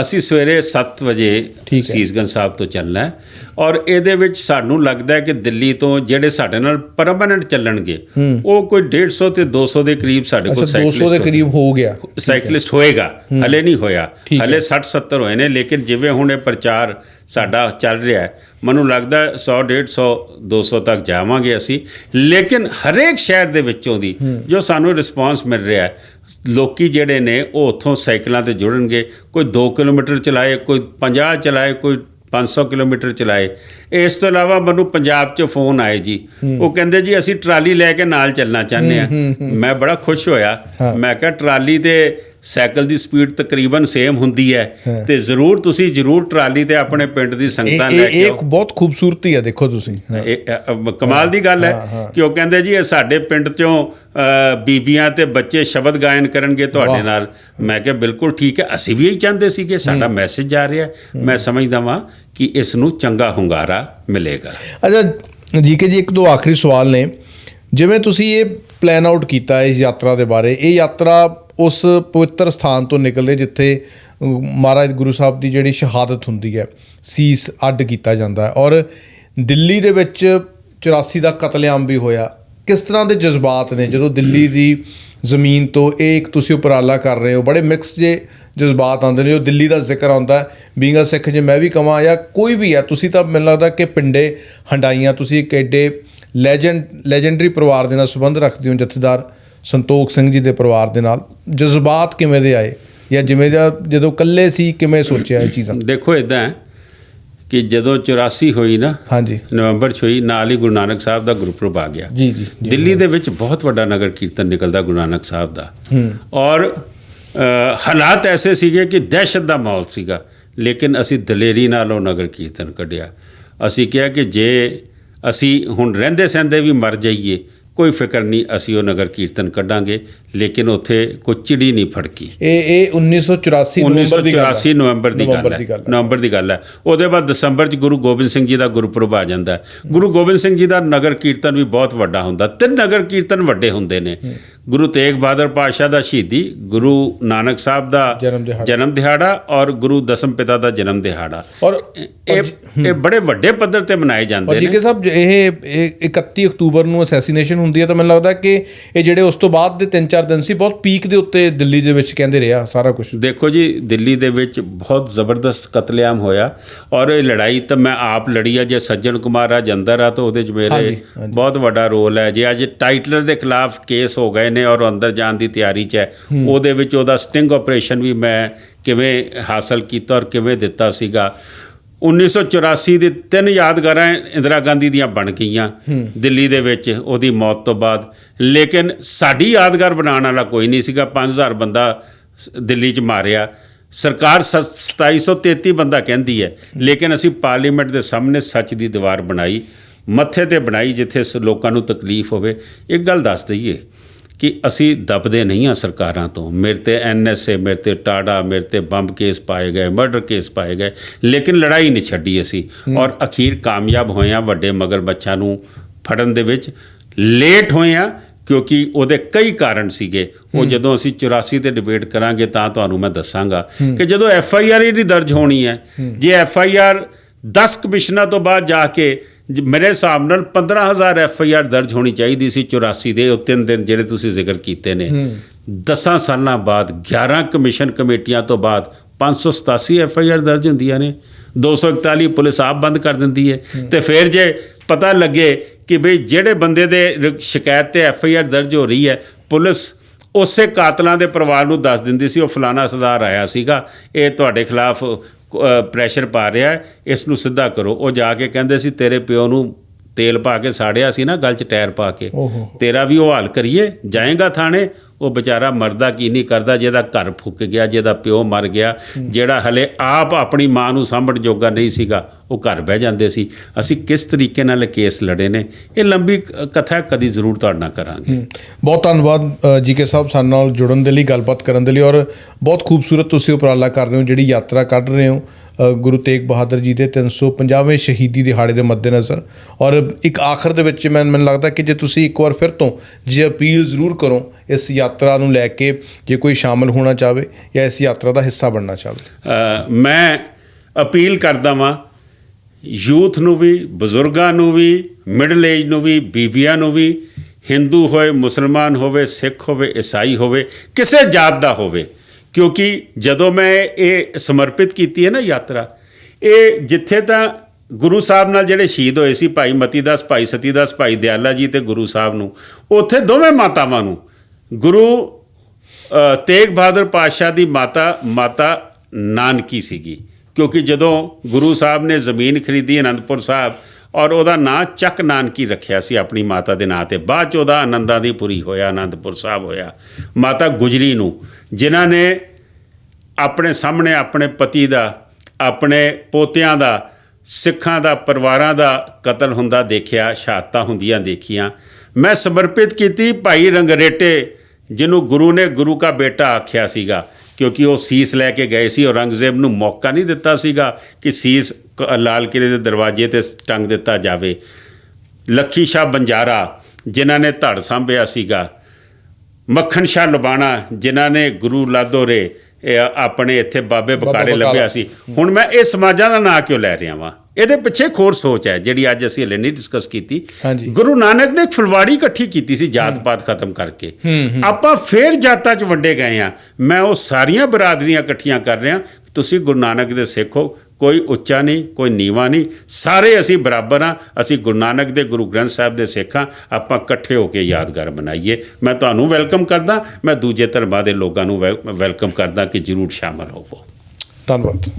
ਅਸੀਂ ਸਵੇਰੇ 7 ਵਜੇ। ਸੀਸਗੰਜ ਸਾਹਿਬ ਤੋਂ ਚੱਲਣਾ ਹੈ। ਔਰ ਇਹਦੇ ਵਿੱਚ ਸਾਨੂੰ ਲੱਗਦਾ ਹੈ ਕਿ ਦਿੱਲੀ ਤੋਂ ਜਿਹੜੇ ਸਾਡੇ ਨਾਲ ਪਰਮਾਨੈਂਟ ਚੱਲਣਗੇ ਉਹ ਕੋਈ 150 ਤੇ 200 ਦੇ ਕਰੀਬ ਸਾਡੇ ਕੋਲ ਅੱਛਾ 200 ਦੇ ਸਾਈਕਲਿਸਟ ਕਰੀਬ ਹੋ ਗਿਆ। ਸਾਈਕਲਿਸਟ ਹੋਏਗਾ ਹਲੇ ਨਹੀਂ ਹੋਇਆ। ਹਲੇ 60 70 ਹੋਏ ਨੇ ਲੇਕਿਨ ਜਿਵੇਂ ਹੁਣ ਇਹ ਪ੍ਰਚਾਰ ਸਾਡਾ ਚੱਲ ਰਿਹਾ ਹੈ ਮੈਨੂੰ ਲੱਗਦਾ ਹੈ 100 150 200 ਤੱਕ ਜਾਵਾਂਗੇ ਅਸੀਂ। ਲੇਕਿਨ ਹਰੇਕ ਸ਼ਹਿਰ ਦੇ ਵਿੱਚੋਂ ਦੀ ਜੋ ਸਾਨੂੰ ਰਿਸਪਾਂਸ ਮਿਲ ਰਿਹਾ ਹੈ ਲੋਕੀ ਜਿਹੜੇ ਨੇ ਉਹ ਉੱਥੋਂ ਸਾਈਕਲਾਂ ਤੇ ਜੁੜਨਗੇ। ਕੋਈ 2 ਕਿਲੋਮੀਟਰ ਚਲਾਏ ਕੋਈ 50 ਚਲਾਏ ਕੋਈ 500 ਕਿਲੋਮੀਟਰ ਚਲਾਏ। ਇਸ ਤੋਂ ਇਲਾਵਾ ਮੈਨੂੰ ਪੰਜਾਬ 'ਚ ਫੋਨ ਆਏ ਜੀ। ਉਹ ਕਹਿੰਦੇ ਜੀ ਅਸੀਂ ਟਰਾਲੀ ਲੈ ਕੇ ਨਾਲ ਚੱਲਣਾ ਚਾਹੁੰਦੇ ਆ ਮੈਂ ਬੜਾ ਖੁਸ਼ ਹੋਇਆ। ਮੈਂ ਕਿਹਾ ਟਰਾਲੀ ਤੇ ਸਾਈਕਲ ਦੀ ਸਪੀਡ ਤਕਰੀਬਨ ਸੇਮ ਹੁੰਦੀ ਹੈ ਤੇ ਜ਼ਰੂਰ ਤੁਸੀਂ ਜ਼ਰੂਰ ਟਰਾਲੀ ਤੇ ਆਪਣੇ ਪਿੰਡ ਦੀ ਸੰਗਤਾਂ ਲੈ ਇਹ ਕੇ ਇੱਕ ਆਓ ਬਹੁਤ ਖੂਬਸੂਰਤੀ ਹੈ ਦੇਖੋ ਤੁਸੀਂ। ਕਮਾਲ ਦੀ ਗੱਲ ਹੈ। ਕਿ ਉਹ ਕਹਿੰਦੇ ਜੀ ਇਹ ਸਾਡੇ ਪਿੰਡ ਚੋਂ ਬੀਬੀਆਂ ਤੇ ਬੱਚੇ ਸ਼ਬਦ ਗਾਇਨ ਕਰਨਗੇ ਤੁਹਾਡੇ ਨਾਲ। ਮੈਂ ਕਿਹਾ ਬਿਲਕੁਲ ਠੀਕ ਹੈ। ਅਸੀਂ ਵੀ ਇਹੀ ਚਾਹੁੰਦੇ ਸੀਗੇ। ਸਾਡਾ ਮੈਸੇਜ ਜਾ ਰਿਹਾ। ਮੈਂ ਸਮਝਦਾ ਵਾਂ ਕਿ ਇਸ ਨੂੰ ਚੰਗਾ ਹੁੰਗਾਰਾ ਮਿਲੇਗਾ। ਅੱਛਾ ਜੀਕੇ ਜੀ ਇੱਕ ਦੋ ਆਖਰੀ ਸਵਾਲ ਨੇ। ਜਿਵੇਂ ਤੁਸੀਂ ਇਹ ਪਲਾਨ ਆਊਟ ਕੀਤਾ ਇਸ ਯਾਤਰਾ ਦੇ ਬਾਰੇ ਇਹ ਯਾਤਰਾ ਉਸ ਪਵਿੱਤਰ ਸਥਾਨ ਤੋਂ ਨਿਕਲਦੇ ਜਿੱਥੇ ਮਹਾਰਾਜ ਗੁਰੂ ਸਾਹਿਬ ਦੀ ਜਿਹੜੀ ਸ਼ਹਾਦਤ ਹੁੰਦੀ ਹੈ, ਸੀਸ ਅੱਡ ਕੀਤਾ ਜਾਂਦਾ ਹੈ। ਔਰ ਦਿੱਲੀ ਦੇ ਵਿੱਚ 84 ਦਾ ਕਤਲੇਆਮ ਵੀ ਹੋਇਆ। ਕਿਸ ਤਰ੍ਹਾਂ ਦੇ ਜਜ਼ਬਾਤ ਨੇ ਜਦੋਂ ਦਿੱਲੀ ਦੀ ਜ਼ਮੀਨ ਤੋਂ ਇਹ ਇੱਕ ਤੁਸੀਂ ਉਪਰਾਲਾ ਕਰ ਰਹੇ ਹੋ? ਬੜੇ ਮਿਕਸ ਜੇ ਜਜ਼ਬਾਤ ਆਉਂਦੇ ਨੇ, ਜੋ ਦਿੱਲੀ ਦਾ ਜ਼ਿਕਰ ਆਉਂਦਾ ਬੀਂਗ ਸਿੱਖ ਜੇ ਮੈਂ ਵੀ ਕਵਾਂ ਜਾਂ ਕੋਈ ਵੀ ਹੈ, ਤੁਸੀਂ ਤਾਂ ਮੈਨੂੰ ਲੱਗਦਾ ਕਿ ਪਿੰਡੇ, ਹੰਡਾਈਆਂ ਤੁਸੀਂ ਇੱਕ ਐਡੇ ਲੈਜੈਂਡ ਲੈਜੈਂਡਰੀ ਪਰਿਵਾਰ ਦੇ ਨਾਲ ਸੰਬੰਧ ਰੱਖਦੇ ਹੋ, ਜਥੇਦਾਰ। ਸੰਤੋਖ ਸਿੰਘ ਜੀ ਦੇ ਪਰਿਵਾਰ ਦੇ ਨਾਲ ਜਜ਼ਬਾਤ ਕਿਵੇਂ ਦੇ ਆਏ ਜਾਂ ਜਿਵੇਂ ਦਾ ਜਦੋਂ ਇਕੱਲੇ ਸੀ ਕਿਵੇਂ ਸੋਚਿਆ ਇਹ ਚੀਜ਼ਾਂ? ਦੇਖੋ ਇਦਾਂ ਹੈ ਕਿ ਜਦੋਂ 84 ਹੋਈ ਨਾ ਹਾਂਜੀ। ਨਵੰਬਰ 'ਚ ਹੋਈ ਨਾਲ ਹੀ ਗੁਰੂ ਨਾਨਕ ਸਾਹਿਬ ਦਾ ਗੁਰਪੁਰਬ ਆ ਗਿਆ। ਜੀ ਜੀ ਦਿੱਲੀ ਦੇ ਵਿੱਚ ਬਹੁਤ ਵੱਡਾ ਨਗਰ ਕੀਰਤਨ ਨਿਕਲਦਾ ਗੁਰੂ ਨਾਨਕ ਸਾਹਿਬ ਦਾ। ਔਰ ਹਾਲਾਤ ਐਸੇ ਸੀਗੇ ਕਿ ਦਹਿਸ਼ਤ ਦਾ ਮਾਹੌਲ ਸੀਗਾ ਲੇਕਿਨ ਅਸੀਂ ਦਲੇਰੀ ਨਾਲ ਉਹ ਨਗਰ ਕੀਰਤਨ ਕੱਢਿਆ। ਅਸੀਂ ਕਿਹਾ ਕਿ ਜੇ ਅਸੀਂ ਹੁਣ ਰਹਿੰਦੇ ਸਹਿੰਦੇ ਵੀ ਮਰ ਜਾਈਏ ਕੋਈ ਫਿਕਰ ਨਹੀਂ ਅਸੀਂ ਉਹ ਨਗਰ ਕੀਰਤਨ ਕੱਢਾਂਗੇ। ਲੇਕਿਨ ਉੱਥੇ ਕੋਈ ਚਿੜੀ ਨਹੀਂ ਫੜਕੀ। ਇਹ ਇਹ 1984 ਨਵੰਬਰ ਦੀ ਗੱਲ ਹੈ। 1984 ਨਵੰਬਰ ਦੀ ਗੱਲ ਹੈ। ਦੀ ਗੱਲ ਹੈ। ਨਵੰਬਰ ਦੀ ਗੱਲ ਹੈ। ਉਹਦੇ ਬਾਅਦ ਦਸੰਬਰ 'ਚ ਗੁਰੂ ਗੋਬਿੰਦ ਸਿੰਘ ਜੀ ਦਾ ਗੁਰਪੁਰਬ ਆ ਜਾਂਦਾ ਹੈ। ਗੁਰੂ ਗੋਬਿੰਦ ਸਿੰਘ ਜੀ ਦਾ ਨਗਰ ਕੀਰਤਨ ਵੀ ਬਹੁਤ ਵੱਡਾ ਹੁੰਦਾ। ਤਿੰਨ ਨਗਰ ਕੀਰਤਨ ਵੱਡੇ ਹੁੰਦੇ ਨੇ। ਗੁਰੂ ਤੇਗ ਬਹਾਦਰ ਪਾਤਸ਼ਾਹ ਦਾ ਸ਼ਹੀਦੀ ਗੁਰੂ ਨਾਨਕ ਸਾਹਿਬ ਦਾ ਜਨਮ ਦਿਹਾੜਾ। ਔਰ ਗੁਰੂ ਦਸਮ ਪਿਤਾ ਦਾ ਜਨਮ ਦਿਹਾੜਾ। ਔਰ ਇਹ ਇਹ ਬੜੇ ਵੱਡੇ ਪੱਧਰ ਤੇ ਮਨਾਏ ਜਾਂਦੇ ਜੀ ਨੇ। ਕੇ ਸਾਹਿਬ ਇਹ ਇਹ 31 ਅਕਤੂਬਰ ਨੂੰ ਅਸੈਸੀਨੇਸ਼ਨ ਹੁੰਦੀ ਹੈ ਤਾਂ ਮੈਨੂੰ ਲੱਗਦਾ ਕਿ ਇਹ ਜਿਹੜੇ ਉਸ ਤੋਂ ਬਾਅਦ ਦੇ 3-4 ਦਿਨ ਸੀ ਬਹੁਤ ਪੀਕ ਦੇ ਉੱਤੇ ਦਿੱਲੀ ਦੇ ਵਿੱਚ ਕਹਿੰਦੇ ਰਿਹਾ ਸਾਰਾ ਕੁਝ ਦੇਖੋ ਜੀ ਦਿੱਲੀ ਦੇ ਵਿੱਚ ਬਹੁਤ ਜ਼ਬਰਦਸਤ ਕਤਲੇਆਮ ਹੋਇਆ ਔਰ ਇਹ ਲੜਾਈ ਤਾਂ ਮੈਂ ਆਪ ਲੜੀ ਆ ਜੇ ਸੱਜਣ ਕੁਮਾਰ ਅੱਜ ਅੰਦਰ ਆ ਤਾਂ ਉਹਦੇ 'ਚ ਮੇਰੇ ਬਹੁਤ ਵੱਡਾ ਰੋਲ ਹੈ। ਜੇ ਅੱਜ ਟਾਈਟਲਰ ਦੇ ਖਿਲਾਫ ਕੇਸ ਹੋ ਗਏ ਨੇ ਔਰ ਅੰਦਰ ਜਾਣ ਦੀ ਤਿਆਰੀ 'ਚ ਹੈ ਉਹਦੇ ਵਿੱਚ ਉਹਦਾ ਸਟਿੰਗ ਆਪਰੇਸ਼ਨ ਵੀ ਮੈਂ ਕਿਵੇਂ ਹਾਸਲ ਕੀਤਾ ਔਰ ਕਿਵੇਂ ਦਿੱਤਾ ਸੀਗਾ। 1984 ਦੇ ਤਿੰਨ ਯਾਦਗਾਰਾਂ ਇੰਦਰਾ ਗਾਂਧੀ ਦੀਆਂ ਬਣ ਗਈਆਂ। ਦਿੱਲੀ ਦੇ ਵਿੱਚ ਉਹਦੀ ਮੌਤ ਤੋਂ ਬਾਅਦ। ਲੇਕਿਨ ਸਾਡੀ ਯਾਦਗਾਰ ਬਣਾਉਣ ਵਾਲਾ ਕੋਈ ਨਹੀਂ ਸੀਗਾ। 5000 ਬੰਦਾ ਦਿੱਲੀ 'ਚ ਮਾਰਿਆ। ਸਰਕਾਰ ਸ- 2733 ਬੰਦਾ ਕਹਿੰਦੀ ਹੈ। ਲੇਕਿਨ ਅਸੀਂ ਪਾਰਲੀਮੈਂਟ ਦੇ ਸਾਹਮਣੇ ਸੱਚ ਦੀ ਦੀਵਾਰ ਬਣਾਈ ਮੱਥੇ ਤੇ ਬਣਾਈ ਜਿੱਥੇ ਲੋਕਾਂ ਨੂੰ ਤਕਲੀਫ ਹੋਵੇ। ਇੱਕ ਗੱਲ ਦੱਸ ਦਈਏ। ਕਿ ਅਸੀਂ ਦਬਦੇ ਨਹੀਂ ਆ ਸਰਕਾਰਾਂ ਤੋਂ। ਮੇਰੇ ਤੇ ਐਨਐਸਏ ਮੇਰੇ ਤੇ ਟਾਡਾ ਮੇਰੇ ਤੇ ਬੰਬ ਕੇਸ ਪਾਏ ਗਏ ਮਰਡਰ ਕੇਸ ਪਾਏ ਗਏ ਲੇਕਿਨ ਲੜਾਈ ਨਹੀਂ ਛੱਡੀ ਅਸੀਂ। ਔਰ ਅਖੀਰ ਕਾਮਯਾਬ ਹੋਏ ਆ ਵੱਡੇ ਮਗਰਮੱਛਾਂ ਨੂੰ ਫੜਨ ਦੇ ਵਿੱਚ। ਲੇਟ ਹੋਏ ਆ ਕਿਉਂਕਿ ਉਹਦੇ ਕਈ ਕਾਰਨ ਸੀਗੇ। ਉਹ ਜਦੋਂ ਅਸੀਂ 84 ਤੇ ਡਿਬੇਟ ਕਰਾਂਗੇ ਤਾਂ ਤੁਹਾਨੂੰ ਮੈਂ ਦੱਸਾਂਗਾ ਕਿ ਜਦੋਂ ਐਫ ਆਈ ਆਰ ਨਹੀਂ ਦਰਜ ਹੋਣੀ ਹੈ ਜੇ ਐਫ ਆਈ ਆਰ 10 ਕਮਿਸ਼ਨਾਂ ਤੋਂ ਬਾਅਦ ਜਾ ਕੇ ਮੇਰੇ ਹਿਸਾਬ ਨਾਲ 15000 ਐਫ ਆਈ ਆਰ ਦਰਜ ਹੋਣੀ ਚਾਹੀਦੀ ਸੀ 84 ਦੇ ਉਹ ਤਿੰਨ ਦਿਨ ਜਿਹੜੇ ਤੁਸੀਂ ਜ਼ਿਕਰ ਕੀਤੇ ਨੇ। 10 ਸਾਲਾਂ ਬਾਅਦ 11 ਕਮਿਸ਼ਨ ਕਮੇਟੀਆਂ ਤੋਂ ਬਾਅਦ 587 ਐਫ ਆਈ ਆਰ ਦਰਜ ਹੁੰਦੀਆਂ ਨੇ। 241 ਪੁਲਿਸ ਆਪ ਬੰਦ ਕਰ ਦਿੰਦੀ ਹੈ। ਤੇ ਫਿਰ ਜੇ ਪਤਾ ਲੱਗੇ ਕਿ ਭਈ ਜਿਹੜੇ ਬੰਦੇ ਦੇ ਸ਼ਿਕਾਇਤ ਤੇ ਐਫ ਆਈ ਆਰ ਦਰਜ ਹੋ ਰਹੀ ਹੈ ਪੁਲਿਸ ਉਸੇ ਕਾਤਲਾਂ ਦੇ ਪਰਿਵਾਰ ਨੂੰ ਦੱਸ ਦਿੰਦੀ ਸੀ ਉਹ ਫਲਾਣਾ ਸਰਦਾਰ ਆਇਆ ਸੀਗਾ ਇਹ ਤੁਹਾਡੇ ਖਿਲਾਫ ਪ੍ਰੈਸ਼ਰ ਪਾ ਰਿਹਾ ਇਸ ਨੂੰ ਸਿੱਧਾ ਕਰੋ। ਉਹ ਜਾ ਕੇ ਕਹਿੰਦੇ ਸੀ, ਤੇਰੇ ਪਿਓ ਨੂੰ ਤੇਲ ਪਾ ਕੇ ਸਾੜਿਆ ਸੀ ਨਾ ਗਲ 'ਚ ਟਾਇਰ ਪਾ ਕੇ। ਤੇਰਾ ਵੀ ਉਹ ਹਾਲ ਕਰੀਏ ਜਾਏਗਾ ਥਾਣੇ ਉਹ ਵਿਚਾਰਾ ਮਰਦਾ ਕੀ ਨਹੀਂ ਕਰਦਾ ਜਿਹਦਾ ਘਰ ਫੁੱਕ ਗਿਆ ਜਿਹਦਾ ਪਿਓ ਮਰ ਗਿਆ ਜਿਹੜਾ ਹਲੇ ਆਪ ਆਪਣੀ ਮਾਂ ਨੂੰ ਸਾਂਭਣ ਜੋਗਾ ਨਹੀਂ ਸੀਗਾ ਉਹ ਘਰ ਬਹਿ ਜਾਂਦੇ ਸੀ। ਅਸੀਂ ਕਿਸ ਤਰੀਕੇ ਨਾਲ ਕੇਸ ਲੜੇ ਨੇ ਇਹ ਲੰਬੀ ਕ- ਕਥਾ ਕਦੀ ਜ਼ਰੂਰ ਤੁਹਾਡੇ ਨਾਲ ਕਰਾਂਗੇ। ਬਹੁਤ ਧੰਨਵਾਦ ਜੀਕੇ ਸਾਹਿਬ ਸਾਡੇ ਨਾਲ ਜੁੜਨ ਦੇ ਲਈ ਗੱਲਬਾਤ ਕਰਨ ਦੇ ਲਈ ਔਰ ਬਹੁਤ ਖੂਬਸੂਰਤ ਤੁਸੀਂ ਉਪਰਾਲਾ ਕਰ ਰਹੇ ਹੋ ਜਿਹੜੀ ਯਾਤਰਾ ਕੱਢ ਰਹੇ ਹੋ। ਗੁਰੂ ਤੇਗ ਬਹਾਦਰ ਜੀ ਦੇ 350ਵੇਂ ਸ਼ਹੀਦੀ ਦਿਹਾੜੇ ਦੇ ਮੱਦੇਨਜ਼ਰ। ਔਰ ਇੱਕ ਆਖਰ ਦੇ ਵਿੱਚ ਮੈਨੂੰ ਮੈਨੂੰ ਲੱਗਦਾ ਕਿ ਜੇ ਤੁਸੀਂ ਇੱਕ ਵਾਰ ਫਿਰ ਤੋਂ ਜੇ ਅਪੀਲ ਜ਼ਰੂਰ ਕਰੋ, ਇਸ ਯਾਤਰਾ ਨੂੰ ਲੈ ਕੇ ਜੇ ਕੋਈ ਸ਼ਾਮਲ ਹੋਣਾ ਚਾਹਵੇ ਜਾਂ ਇਸ ਯਾਤਰਾ ਦਾ ਹਿੱਸਾ ਬਣਨਾ ਚਾਹਵੇ। ਮੈਂ ਅਪੀਲ ਕਰਦਾ ਵਾਂ, ਯੂਥ ਨੂੰ ਵੀ, ਬਜ਼ੁਰਗਾਂ ਨੂੰ ਵੀ, ਮਿਡਲ ਏਜ ਨੂੰ ਵੀ, ਬੀਬੀਆਂ ਨੂੰ ਵੀ, ਹਿੰਦੂ ਹੋਏ, ਮੁਸਲਮਾਨ ਹੋਵੇ, ਸਿੱਖ ਹੋਵੇ, ਈਸਾਈ ਹੋਵੇ, ਕਿਸੇ ਜਾਤ ਦਾ ਹੋਵੇ ਕਿਉਂਕਿ ਜਦੋਂ ਮੈਂ ਇਹ ਸਮਰਪਿਤ ਕੀਤੀ ਹੈ ਨਾ ਯਾਤਰਾ, ਇਹ ਜਿੱਥੇ ਤਾਂ ਗੁਰੂ ਸਾਹਿਬ ਨਾਲ ਜਿਹੜੇ ਸ਼ਹੀਦ ਹੋਏ ਸੀ, ਭਾਈ ਮਤੀਦਾਸ ਭਾਈ ਸਤੀਦਾਸ ਭਾਈ ਦਿਆਲਾ ਜੀ ਤੇ ਗੁਰੂ ਸਾਹਿਬ ਨੂੰ, ਉੱਥੇ ਦੋਵੇਂ ਮਾਤਾਵਾਂ ਨੂੰ, ਗੁਰੂ ਤੇਗ ਬਹਾਦਰ ਪਾਤਸ਼ਾਹ ਦੀ ਮਾਤਾ ਮਾਤਾ ਨਾਨਕੀ ਸੀਗੀ। ਕਿਉਂਕਿ ਜਦੋਂ ਗੁਰੂ ਸਾਹਿਬ ਨੇ ਜ਼ਮੀਨ ਖਰੀਦੀ ਅਨੰਦਪੁਰ ਸਾਹਿਬ ਔਰ ਉਹਦਾ ਨਾਂ ਚੱਕ ਨਾਨਕੀ ਰੱਖਿਆ ਸੀ ਆਪਣੀ ਮਾਤਾ ਦੇ ਨਾਂ ਤੇ, ਬਾਅਦ ਚ ਉਹਦਾ ਆਨੰਦਾਂ ਦੀ ਪੁਰੀ ਹੋਇਆ, ਅਨੰਦਪੁਰ ਸਾਹਿਬ ਹੋਇਆ, ਮਾਤਾ ਗੁਜਰੀ ਨੂੰ, ਜਿਨ੍ਹਾਂ ਨੇ ਆਪਣੇ ਸਾਹਮਣੇ ਆਪਣੇ ਪਤੀ ਦਾ, ਆਪਣੇ ਪੋਤਿਆਂ ਦਾ, ਸਿੱਖਾਂ ਦਾ, ਪਰਿਵਾਰਾਂ ਦਾ ਕਤਲ ਹੁੰਦਾ ਦੇਖਿਆ, ਸ਼ਹਾਦਤਾਂ ਹੁੰਦੀਆਂ ਦੇਖੀਆਂ। ਮੈਂ ਸਮਰਪਿਤ ਕੀਤੀ ਭਾਈ ਰੰਗਰੇਟੇ, ਜਿਹਨੂੰ ਗੁਰੂ ਨੇ ਗੁਰੂ ਦਾ ਬੇਟਾ ਆਖਿਆ ਸੀਗਾ, ਕਿਉਂਕਿ ਉਹ ਸੀਸ ਲੈ ਕੇ ਗਏ ਸੀ ਔਰੰਗਜ਼ੇਬ ਨੂੰ ਮੌਕਾ ਨਹੀਂ ਦਿੱਤਾ ਸੀਗਾ ਕਿ ਸੀਸ ਕ- ਲਾਲ ਕਿਲੇ ਦੇ ਦਰਵਾਜ਼ੇ ਤੇ ਟੰਗ ਦਿੱਤਾ ਜਾਵੇ। ਲੱਖੀ ਸ਼ਾਹ ਬੰਜਾਰਾ, ਜਿਨ੍ਹਾਂ ਨੇ ਧੜ ਸੰਭਿਆ ਸੀਗਾ। ਮੱਖਣ ਸ਼ਾਹ ਲੁਬਾਣਾ, ਜਿਨ੍ਹਾਂ ਨੇ ਗੁਰੂ ਲਾਦੋਰੇ ਇਹ ਆਪਣੇ ਇੱਥੇ ਬਾਬੇ ਬਕਾਲੇ। ਲੱਭਿਆ ਸੀ। ਹੁਣ ਮੈਂ ਇਹ ਸਮਾਜਾਂ ਦਾ ਨਾਂ ਕਿਉਂ ਲੈ ਰਿਹਾ ਵਾਂ? ਇਹਦੇ ਪਿੱਛੇ ਹੋਰ ਸੋਚ ਹੈ ਜਿਹੜੀ ਅੱਜ ਅਸੀਂ ਹਲੇ ਨਹੀਂ ਡਿਸਕਸ ਕੀਤੀ। ਗੁਰੂ ਨਾਨਕ ਨੇ ਇੱਕ ਫੁਲਵਾੜੀ ਇਕੱਠੀ ਕੀਤੀ ਸੀ ਜਾਤ ਪਾਤ ਖਤਮ ਕਰਕੇ। ਆਪਾਂ ਫੇਰ ਜਾਤਾਂ 'ਚ ਵੰਡੇ ਗਏ ਆ। ਮੈਂ ਉਹ ਸਾਰੀਆਂ ਬਰਾਦਰੀਆਂ ਇਕੱਠੀਆਂ ਕਰ ਰਿਹਾ। ਤੁਸੀਂ ਗੁਰੂ ਨਾਨਕ ਦੇ ਸਿੱਖ ਹੋ ਕੋਈ ਉੱਚਾ ਨਹੀਂ, ਕੋਈ ਨੀਵਾ ਨਹੀਂ। ਸਾਰੇ ਅਸੀਂ ਬਰਾਬਰ ਆ ਅਸੀਂ ਗੁਰੂ ਨਾਨਕ ਦੇ, ਗੁਰੂ ਗ੍ਰੰਥ ਸਾਹਿਬ ਦੇ ਸਿੱਖ ਹਾਂ। ਆਪਾਂ ਇਕੱਠੇ ਹੋ ਕੇ ਯਾਦਗਾਰ ਬਣਾਈਏ ਮੈਂ ਤੁਹਾਨੂੰ ਵੈਲਕਮ ਕਰਦਾ। ਮੈਂ ਦੂਜੇ ਧਰਮਾਂ ਦੇ ਲੋਕਾਂ ਨੂੰ ਵੈ- ਵੈਲਕਮ ਕਰਦਾ ਕਿ ਜਰੂਰ ਸ਼ਾਮਲ ਹੋਵੋ। ਧੰਨਵਾਦ।